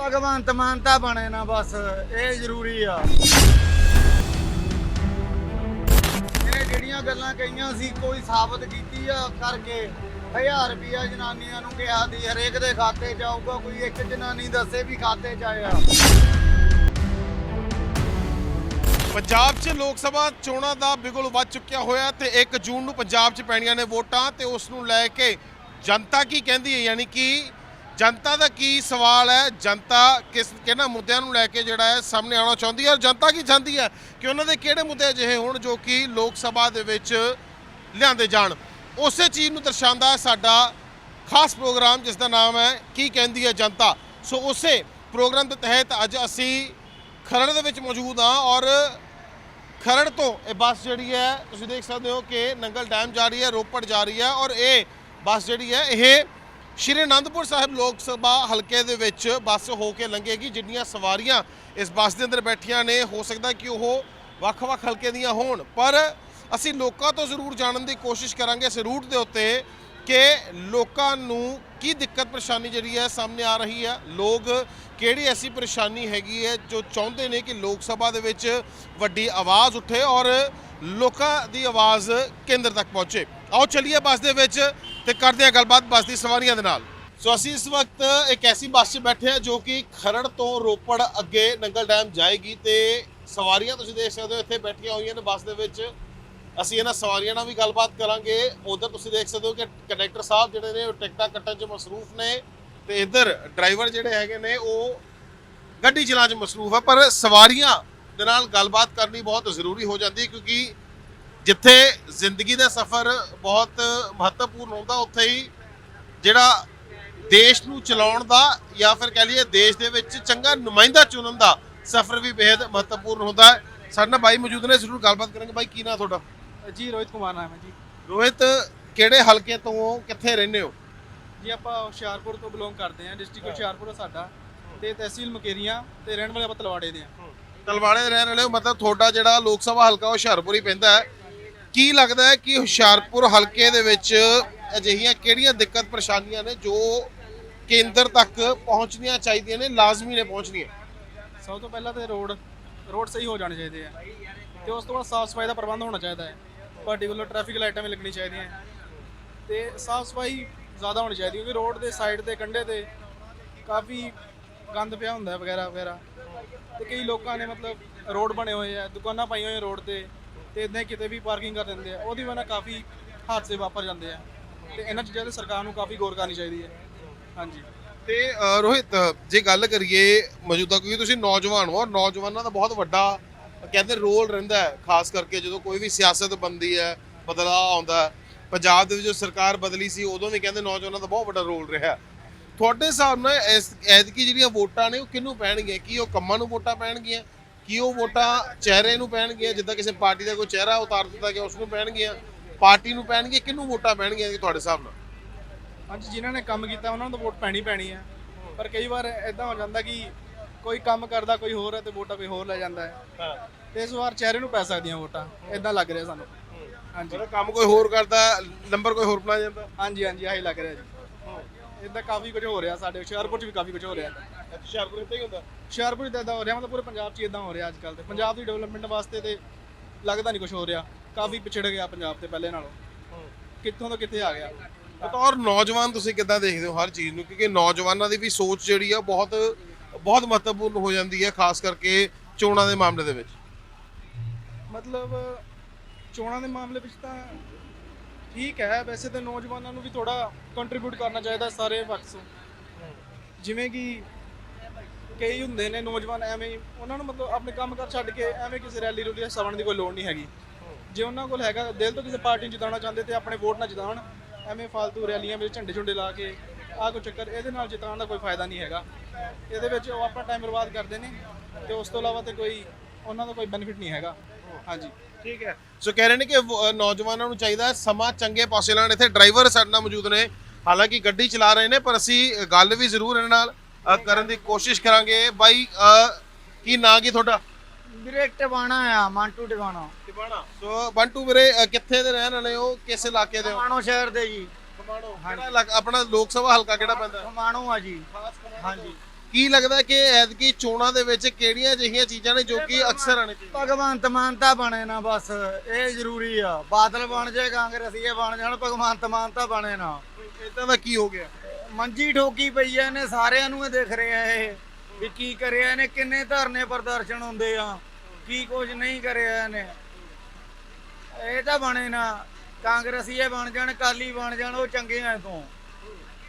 ਭਗਵੰਤ ਮਾਨ ਤਾਂ ਬਣੇ ਨਾ ਬਸ, ਇਹ ਜ਼ਰੂਰੀ ਆ। ਇਹਨੇ ਜਿਹੜੀਆਂ ਗੱਲਾਂ ਕਹੀਆਂ ਸੀ, ਕੋਈ ਸਾਬਤ ਕੀਤੀ ਆ ਕਰਕੇ 1000 ਰੁਪਿਆ ਜਨਾਨੀਆਂ ਨੂੰ ਕਿਹਾ ਦੀ ਹਰੇਕ ਦੇ ਖਾਤੇ 'ਚ ਆਊਗਾ, ਕੋਈ ਇੱਕ ਜਨਾਨੀ ਦੱਸੇ ਵੀ ਖਾਤੇ 'ਚ ਆਇਆ। ਪੰਜਾਬ 'ਚ ਲੋਕ ਸਭਾ ਚੋਣਾਂ ਦਾ ਬਿਗੁਲ ਵੱਜ ਚੁੱਕਿਆ ਹੋਇਆ ਤੇ 1 ਜੂਨ ਨੂੰ ਪੰਜਾਬ 'ਚ ਪੈਣੀਆਂ ਨੇ ਵੋਟਾਂ ਤੇ ਉਸ ਨੂੰ ਲੈ ਕੇ ਜਨਤਾ ਕੀ ਕਹਿੰਦੀ ਹੈ? ਯਾਨੀ ਕਿ ਜਨਤਾ ਦਾ ਕੀ ਸਵਾਲ ਹੈ? ਜਨਤਾ ਕਿਸ ਕਿਹਨਾਂ ਮੁੱਦਿਆਂ ਨੂੰ ਲੈ ਕੇ ਜਿਹੜਾ ਹੈ ਸਾਹਮਣੇ ਆਉਣਾ ਚਾਹੁੰਦੀ ਹੈ? ਔਰ ਜਨਤਾ ਕੀ ਚਾਹੁੰਦੀ ਹੈ ਕਿ ਉਹਨਾਂ ਦੇ ਕਿਹੜੇ ਮੁੱਦੇ ਅਜਿਹੇ ਹੋਣ ਜੋ ਕਿ ਲੋਕ ਸਭਾ ਦੇ ਵਿੱਚ ਲਿਆਂਦੇ ਜਾਣ? ਉਸੇ ਚੀਜ਼ ਨੂੰ ਦਰਸਾਉਂਦਾ ਹੈ ਸਾਡਾ ਖਾਸ ਪ੍ਰੋਗਰਾਮ ਜਿਸ ਦਾ ਨਾਮ ਹੈ ਕੀ ਕਹਿੰਦੀ ਹੈ ਜਨਤਾ? ਸੋ ਉਸੇ ਪ੍ਰੋਗਰਾਮ ਦੇ ਤਹਿਤ ਅੱਜ ਅਸੀਂ ਖਰੜ ਦੇ ਵਿੱਚ ਮੌਜੂਦ ਹਾਂ ਔਰ ਖਰੜ ਤੋਂ ਇਹ ਬੱਸ ਜਿਹੜੀ ਹੈ, ਤੁਸੀਂ ਦੇਖ ਸਕਦੇ ਹੋ ਕਿ ਨੰਗਲ ਡੈਮ ਜਾ ਰਹੀ ਹੈ, ਰੋਪੜ ਜਾ ਰਹੀ ਹੈ ਔਰ ਇਹ ਬੱਸ ਜਿਹੜੀ ਹੈ, ਇਹ ਸ਼੍ਰੀ ਅਨੰਦਪੁਰ ਸਾਹਿਬ ਲੋਕ ਸਭਾ ਹਲਕੇ ਦੇ ਵਿੱਚ ਬੱਸ ਹੋ ਕੇ ਲੰਘੇਗੀ, ਜਿੰਨੀਆਂ ਸਵਾਰੀਆਂ ਇਸ ਬੱਸ ਦੇ ਅੰਦਰ ਬੈਠੀਆਂ ਨੇ, ਹੋ ਸਕਦਾ ਕਿ ਉਹ ਵੱਖ-ਵੱਖ ਹਲਕੇ ਦੀਆਂ ਹੋਣ। ਪਰ ਅਸੀਂ ਲੋਕਾਂ ਤੋਂ ਜ਼ਰੂਰ ਜਾਣਨ ਦੀ ਕੋਸ਼ਿਸ਼ ਕਰਾਂਗੇ ਇਸ ਰੂਟ ਦੇ ਉੱਤੇ ਕਿ ਲੋਕਾਂ ਨੂੰ ਕੀ ਦਿੱਕਤ ਪਰੇਸ਼ਾਨੀ ਜਿਹੜੀ ਹੈ ਸਾਹਮਣੇ ਆ ਰਹੀ ਹੈ। ਲੋਕ ਕਿਹੜੀ ਐਸੀ ਪਰੇਸ਼ਾਨੀ ਹੈਗੀ ਹੈ ਜੋ ਚਾਹੁੰਦੇ ਨੇ ਕਿ ਲੋਕ ਸਭਾ ਦੇ ਵਿੱਚ ਵੱਡੀ ਆਵਾਜ਼ ਉੱਠੇ ਔਰ ਲੋਕਾਂ ਦੀ ਆਵਾਜ਼ ਕੇਂਦਰ ਤੱਕ ਪਹੁੰਚੇ। ਆਓ ਚੱਲੀਏ ਬੱਸ ਦੇ ਵਿੱਚ। ਤੇ ਕਰਦੇ ਹਾਂ ਗੱਲਬਾਤ ਬੱਸ ਦੀ ਸਵਾਰੀਆਂ ਦੇ ਨਾਲ। ਸੋ ਅਸੀਂ ਇਸ ਵਕਤ ਇੱਕ ਐਸੀ ਬੱਸ 'ਚ ਬੈਠੇ ਹਾਂ ਜੋ ਕਿ ਖਰੜ ਤੋਂ ਰੋਪੜ ਅੱਗੇ ਨੰਗਲ ਡੈਮ ਜਾਏਗੀ ਤੇ ਸਵਾਰੀਆਂ ਤੁਸੀਂ ਦੇਖ ਸਕਦੇ ਹੋ ਇੱਥੇ ਬੈਠੀਆਂ ਹੋਈਆਂ ਨੇ ਬੱਸ ਦੇ ਵਿੱਚ। ਅਸੀਂ ਇਹਨਾਂ ਸਵਾਰੀਆਂ ਨਾਲ ਵੀ ਗੱਲਬਾਤ ਕਰਾਂਗੇ। ਉਧਰ ਤੁਸੀਂ ਦੇਖ ਸਕਦੇ ਹੋ ਕਿ ਕੰਡਕਟਰ ਸਾਹਿਬ ਜਿਹੜੇ ਨੇ ਉਹ ਟਿਕਟਾਂ ਕੱਟਣ 'ਚ ਮਸਰੂਫ ਨੇ ਤੇ ਇੱਧਰ ਡਰਾਈਵਰ ਜਿਹੜੇ ਹੈਗੇ ਨੇ ਉਹ ਗੱਡੀ ਚਲਾਉਣ 'ਚ ਮਸਰੂਫ ਆ। ਪਰ ਸਵਾਰੀਆਂ ਦੇ ਨਾਲ ਗੱਲਬਾਤ ਕਰਨੀ ਬਹੁਤ ਜ਼ਰੂਰੀ ਹੋ ਜਾਂਦੀ ਹੈ ਕਿਉਂਕਿ ਜਿੱਥੇ ਜ਼ਿੰਦਗੀ ਦਾ ਸਫ਼ਰ ਬਹੁਤ ਮਹੱਤਵਪੂਰਨ ਹੁੰਦਾ ਉੱਥੇ ਹੀ ਜਿਹੜਾ ਦੇਸ਼ ਨੂੰ ਚਲਾਉਣ ਦਾ ਜਾਂ ਫਿਰ ਕਹਿ ਲਈਏ ਦੇਸ਼ ਦੇ ਵਿੱਚ ਚੰਗਾ ਨੁਮਾਇੰਦਾ ਚੁਣਨ ਦਾ ਸਫ਼ਰ ਵੀ ਬੇहद ਮਹੱਤਵਪੂਰਨ ਹੁੰਦਾ ਹੈ। ਸਾਡੇ ਨਾਲ ਬਾਈ ਮੌਜੂਦ ਨੇ ਜ਼ਰੂਰ ਗੱਲਬਾਤ ਕਰਾਂਗੇ। ਬਾਈ ਕੀ ਨਾਂ ਤੁਹਾਡਾ? ਜੀ ਰੋਹਿਤ ਕੁਮਾਰ ਨਾਮ ਹੈ ਜੀ। ਰੋਹਿਤ ਕਿਹੜੇ ਹਲਕੇ ਤੋਂ ਕਿੱਥੇ ਰਹਿੰਦੇ ਹੋ? ਜੀ ਆਪਾਂ ਹੁਸ਼ਿਆਰਪੁਰ ਤੋਂ ਬਿਲੋਂਗ ਕਰਦੇ ਹਾਂ। ਡਿਸਟ੍ਰਿਕਟ ਹੁਸ਼ਿਆਰਪੁਰ ਆ ਸਾਡਾ। ਤੇ ਤਹਿਸੀਲ ਮਕੇਰੀਆਂ ਤੇ ਰਹਿਣ ਵਾਲੇ ਆਪਾਂ ਤਲਵਾੜੇ ਦੇ ਹਾਂ। ਤਲਵਾੜੇ ਦੇ ਰਹਿਣ ਵਾਲੇ ਹੋ ਮਤਲਬ ਤੁਹਾਡਾ ਜਿਹੜਾ ਲੋਕ ਸਭਾ ਹਲਕਾ ਉਹ ਹੁਸ਼ਿਆਰਪੁਰ ਹੀ ਪੈਂਦਾ ਹੈ। ਕੀ ਲੱਗਦਾ ਹੈ ਕਿ ਹੁਸ਼ਿਆਰਪੁਰ ਹਲਕੇ ਦੇ ਵਿੱਚ ਅਜਿਹੀਆਂ ਕਿਹੜੀਆਂ ਦਿੱਕਤ ਪਰੇਸ਼ਾਨੀਆਂ ਨੇ ਜੋ ਕੇਂਦਰ ਤੱਕ ਪਹੁੰਚਣੀਆਂ ਚਾਹੀਦੀਆਂ ਨੇ, ਲਾਜ਼ਮੀ ਨੇ ਪਹੁੰਚਣੀਆਂ? ਸਭ ਤੋਂ ਪਹਿਲਾਂ ਤੇ ਰੋਡ ਰੋਡ ਸਹੀ ਹੋ ਜਾਣੇ ਚਾਹੀਦੇ ਆ ਤੇ ਉਸ ਤੋਂ ਬਾਅਦ ਸਾਫ਼ ਸਫ਼ਾਈ ਦਾ ਪ੍ਰਬੰਧ ਹੋਣਾ ਚਾਹੀਦਾ ਹੈ। ਪਾਰਟਿਕੂਲਰ ਟ੍ਰੈਫਿਕ ਲਾਈਟਾਂ ਵੀ ਲੱਗਣੀ ਚਾਹੀਦੀਆਂ ਤੇ ਸਾਫ਼ ਸਫ਼ਾਈ ਜ਼ਿਆਦਾ ਹੋਣੀ ਚਾਹੀਦੀ ਕਿਉਂਕਿ ਰੋਡ ਦੇ ਸਾਈਡ ਤੇ, ਕੰਢੇ ਤੇ ਕਾਫੀ ਗੰਦ ਪਿਆ ਹੁੰਦਾ ਵਗੈਰਾ ਵਗੈਰਾ ਤੇ ਕਈ ਲੋਕਾਂ ਨੇ ਮਤਲਬ ਰੋਡ ਬਣੇ ਹੋਏ ਆ, ਦੁਕਾਨਾਂ ਪਾਈਆਂ ਹੋਈਆਂ ਰੋਡ ਤੇ ਤੇ ਇਦਾਂ ਕਿਤੇ ਵੀ ਪਾਰਕਿੰਗ ਕਰ ਦਿੰਦੇ ਆ ਉਹਦੀ ਵਜ੍ਹਾ ਨਾਲ ਕਾਫੀ ਹਾਦਸੇ ਵਾਪਰ ਜਾਂਦੇ ਆ। ਤੇ ਇਹਨਾਂ ਚੀਜ਼ਾਂ ਤੇ ਸਰਕਾਰ ਨੂੰ ਕਾਫੀ ਗੌਰ ਕਰਨੀ ਚਾਹੀਦੀ ਹੈ। ਹਾਂਜੀ। ਤੇ ਅ, ਰੋਹਿਤ ਜੇ ਗੱਲ ਕਰੀਏ ਮੌਜੂਦਾ ਕਿਉਂਕਿ ਤੁਸੀਂ ਨੌਜਵਾਨ ਹੋ ਔਰ ਨੌਜਵਾਨਾਂ ਦਾ ਬਹੁਤ ਵੱਡਾ ਕਹਿੰਦੇ ਰੋਲ ਰਹਿੰਦਾ ਹੈ ਖਾਸ ਕਰਕੇ ਜਦੋਂ ਕੋਈ ਵੀ ਸਿਆਸਤ ਬਣਦੀ ਹੈ ਬਦਲਾਅ ਆਉਂਦਾ ਹੈ ਪੰਜਾਬ ਦੇ ਵਿੱਚ ਜੋ ਸਰਕਾਰ ਬਦਲੀ ਸੀ ਉਦੋਂ ਵੀ ਕਹਿੰਦੇ ਨੌਜਵਾਨਾਂ ਦਾ ਬਹੁਤ ਵੱਡਾ ਰੋਲ ਰਿਹਾ। ਤੁਹਾਡੇ ਹਿਸਾਬ ਨਾਲ ਇਸ ਐਤਕੀ ਜਿਹੜੀਆਂ ਵੋਟਾਂ ਨੇ ਉਹ ਕਿਹਨੂੰ ਪੈਣਗੀਆਂ? ਕੀ ਉਹ ਕੰਮਾਂ ਨੂੰ ਵੋਟਾਂ ਪੈਣਗੀਆਂ? ਕੀ ਉਹ ਵੋਟਾਂ ਚਿਹਰੇ ਨੂੰ ਪੈਣਗੀਆਂ ਜਿੱਦਾਂ ਕਿਸੇ ਪਾਰਟੀ ਦਾ ਕੋਈ ਚਿਹਰਾ ਉਤਾਰ ਦਿੱਤਾ ਗਿਆ ਉਸ ਨੂੰ ਪੈਣਗੀਆਂ। ਪਾਰਟੀ ਨੂੰ ਪੈਣਗੀਆਂ ਕਿਹਨੂੰ ਵੋਟਾਂ ਪੈਣਗੀਆਂ ਤੁਹਾਡੇ ਹਿਸਾਬ ਨਾਲ? ਹਾਂਜੀ ਜਿਨ੍ਹਾਂ ਨੇ ਕੰਮ ਕੀਤਾ ਉਹਨਾਂ ਨੂੰ ਤਾਂ ਵੋਟ ਪੈਣੀ ਪੈਣੀ ਹੈ ਪਰ ਕਈ ਵਾਰ ਇਦਾਂ ਹੋ ਜਾਂਦਾ ਕਿ ਕੋਈ ਕੰਮ ਕਰਦਾ ਕੋਈ ਹੋਰ ਹੈ ਤੇ ਵੋਟਾਂ ਕੋਈ ਹੋਰ ਲੈ ਜਾਂਦਾ ਹੈ। ਤੇ ਇਸ ਵਾਰ ਚਿਹਰੇ ਨੂੰ ਪੈ ਸਕਦੀਆਂ ਵੋਟਾਂ ਇਦਾਂ ਲੱਗ ਰਿਹਾ ਸਾਨੂੰ। ਹਾਂਜੀ। ਜਦੋਂ ਕੰਮ ਕੋਈ ਹੋਰ ਕਰਦਾ ਨੰਬਰ ਕੋਈ ਹੋਰ ਬਣਾ ਜਾਂਦਾ? ਹਾਂਜੀ ਹਾਂਜੀ ਆਹੀ ਲੱਗ ਰਿਹਾ ਜੀ। ਇਦਾਂ ਕਾਫੀ ਕੁਝ ਹੋ ਰਿਹਾ ਸਾਡੇ ਹੁਸ਼ਿਆਰਪੁਰ 'ਚ ਵੀ ਕਾਫੀ ਕੁਝ ਹੋ ਰਿਹਾ। ਹੁਸ਼ਿਆਰਪੁਰ ਇੱਥੇ ਹੀ ਹੁੰਦਾ। ਹੁਸ਼ਿਆਰਪੁਰ ਤਾਂ ਇਦਾਂ ਹੋ ਰਿਹਾ ਮਤਲਬ ਪੂਰੇ ਪੰਜਾਬ 'ਚ ਇਦਾਂ ਹੋ ਰਿਹਾ ਅੱਜ ਕੱਲ੍ਹ ਤੇ। ਪੰਜਾਬ ਦੀ ਡਿਵੈਲਪਮੈਂਟ ਵਾਸਤੇ ਤੇ ਲੱਗਦਾ ਨਹੀਂ ਕੁਝ ਹੋ ਰਿਹਾ। ਕਾਫੀ ਪਿਛੜ ਗਿਆ ਪੰਜਾਬ ਤੇ ਪਹਿਲੇ ਨਾਲੋਂ। ਕਿੱਥੋਂ ਤੋਂ ਕਿੱਥੇ ਆ ਗਿਆ? ਬਤੌਰ ਨੌਜਵਾਨ ਤੁਸੀਂ ਕਿੱਦਾਂ ਦੇਖਦੇ ਹੋ ਹਰ ਚੀਜ਼ ਨੂੰ? ਕਿਉਂਕਿ ਨੌਜਵਾਨਾਂ ਦੀ ਵੀ ਸੋਚ ਜਿਹੜੀ ਆ ਬਹੁਤ ਬਹੁਤ ਮਹੱਤਵਪੂਰਨ ਹੋ ਜਾਂਦੀ ਹੈ ਖਾਸ ਕਰਕੇ ਚੋਣਾਂ ਦੇ ਮਾਮਲੇ ਦੇ ਵਿੱਚ। ਮਤਲਬ ਚੋਣਾਂ ਦੇ ਮਾਮਲੇ ਵਿੱਚ ਤਾਂ ਠੀਕ ਹੈ ਵੈਸੇ ਤਾਂ ਨੌਜਵਾਨਾਂ ਨੂੰ ਵੀ ਥੋੜਾ ਕੰਟਰੀਬਿਊਟ ਕਰਨਾ ਚਾਹੀਦਾ ਸਾਰੇ ਵਕਤ ਜਿਵੇਂ ਕਿ ਕਈ ਹੁੰਦੇ ਨੇ ਨੌਜਵਾਨ ਐਵੇਂ ਹੀ, ਉਹਨਾਂ ਨੂੰ ਮਤਲਬ ਆਪਣੇ ਕੰਮ ਕਰ ਛੱਡ ਕੇ ਐਵੇਂ ਕਿਸੇ ਰੈਲੀ ਰੂਲੀ ਸਵਣ ਦੀ ਕੋਈ ਲੋੜ ਨਹੀਂ ਹੈਗੀ। ਜੇ ਉਹਨਾਂ ਕੋਲ ਹੈਗਾ ਦਿਲ ਤੋਂ ਕਿਸੇ ਪਾਰਟੀ ਨੂੰ ਜਿਤਾਉਣਾ ਚਾਹੁੰਦੇ ਤੇ ਆਪਣੇ ਵੋਟ ਨਾਲ ਜਿਤਾਉਣ ਐਵੇਂ ਫालतू ਰੈਲੀਆਂ ਵਿੱਚ ਝੰਡੇ ਝੁੰਡੇ ਲਾ ਕੇ ਆਹ ਕੋਈ ਚੱਕਰ ਇਹਦੇ ਨਾਲ ਜਿਤਾਉਣ ਦਾ ਕੋਈ ਫਾਇਦਾ ਨਹੀਂ ਹੈਗਾ। ਇਹਦੇ ਵਿੱਚ ਉਹ ਆਪਣਾ ਟਾਈਮ ਬਰਬਾਦ ਕਰਦੇ ਨੇ ਤੇ ਉਸ ਤੋਂ ਇਲਾਵਾ ਤੇ ਕੋਈ ਉਹਨਾਂ ਦਾ ਕੋਈ ਬੈਨੀਫਿਟ ਨਹੀਂ ਹੈਗਾ। ਹਾਂਜੀ। ਠੀਕ ਹੈ। ਸੋ ਕਹਿ ਰਹੇ ਨੇ ਕਿ ਵ- ਨੌਜਵਾਨਾਂ ਨੂੰ ਚਾਹੀਦਾ ਹੈ ਸਮਾਂ ਚੰਗੇ ਪਾਸੇ ਲਾਉਣ। ਇੱਥੇ ਡਰਾਈਵਰ ਸਾਡੇ ਨਾਲ ਮੌਜੂਦ ਨੇ। ਹਾਲਾਂਕਿ ਗੱਡੀ ਚਲਾ ਰਹੇ ਨੇ ਪਰ ਅਸੀਂ ਗੱਲ ਵੀ ਜ਼ਰੂਰ ਇਹਨਾਂ ਨਾਲ ਅ, ਕਰਨ ਦੀ ਕੋਸ਼ਿਸ਼ ਕਰਾਂਗੇ। ਬਾਈ ਅ, ਕੀ ਨਾਂ ਕੀ ਤੁਹਾਡਾ? ਵੀਰੇ ਟਿਵਾਣਾ ਆ ਮਾਂਟੂ ਟਿਵਾਣਾ। ਟਿਵਾਣਾ। ਸੋ ਬੰਟੂ ਵੀਰੇ ਅ, ਕਿੱਥੇ ਦੇ ਰਹਿਣ ਵਾਲੇ ਹੋ? ਕਿਸ ਇਲਾਕੇ ਦੇ ਹੋ? ਸ਼ਹਿਰ ਦੇ ਜੀ। ਖਮਾਣੋ। ਕਿਹੜਾ ਇਲਾਕਾ? ਆਪਣਾ ਲੋਕ ਸਭਾ ਹਲਕਾ ਕਿਹੜਾ ਪੈਂਦਾ? ਖਮਾਣੋ ਆ ਜੀ। ਹਾਂਜੀ। ਕੀ ਲੱਗਦਾ ਕਿ ਐਤਕੀ ਚੋਣਾਂ ਦੇ ਵਿੱਚ ਕਿਹੜੀਆਂ ਅਜਿਹੀਆਂ ਚੀਜ਼ਾਂ ਨੇ ਜੋ ਕਿ ਅਕਸਰ ਆਣੇ ਚਾਹੀਦੀਆਂ? ਭਗਵੰਤ ਮਾਨ ਤਾਂ ਬਣੇ ਨਾ ਬਸ। ਇਹ ਜ਼ਰੂਰੀ ਆ। ਬਾਦਲ ਬਣ ਜਾਏ ਕਾਂਗਰਸੀਏ ਬਣ ਜਾਣ ਭਗਵੰਤ ਮਾਨ ਤਾਂ ਬਣੇ ਨਾ। ਇਦਾਂ ਦਾ ਕੀ ਹੋ ਗਿਆ? ਮੰਜੀ ਠੋਕੀ ਪਈ ਐ ਇਹਨੇ ਸਾਰਿਆਂ ਨੂੰ ਇਹ ਦਿਖ ਰਿਹਾ ਇਹ ਵੀ ਕੀ ਕਰਿਆ ਇਹਨੇ ਕਿੰਨੇ ਧਰਨੇ ਪ੍ਰਦਰਸ਼ਨ ਹੁੰਦੇ ਆ ਕੀ ਕੁਝ ਨਹੀਂ ਕਰਿਆ ਇਹਨੇ। ਇਹ ਤਾਂ ਬਣੇ ਨਾ ਕਾਂਗਰਸੀਏ ਬਣ ਜਾਣ ਕਾਲੀ ਬਣ ਜਾਣ ਉਹ ਚੰਗੇ ਆ ਤੋਂ।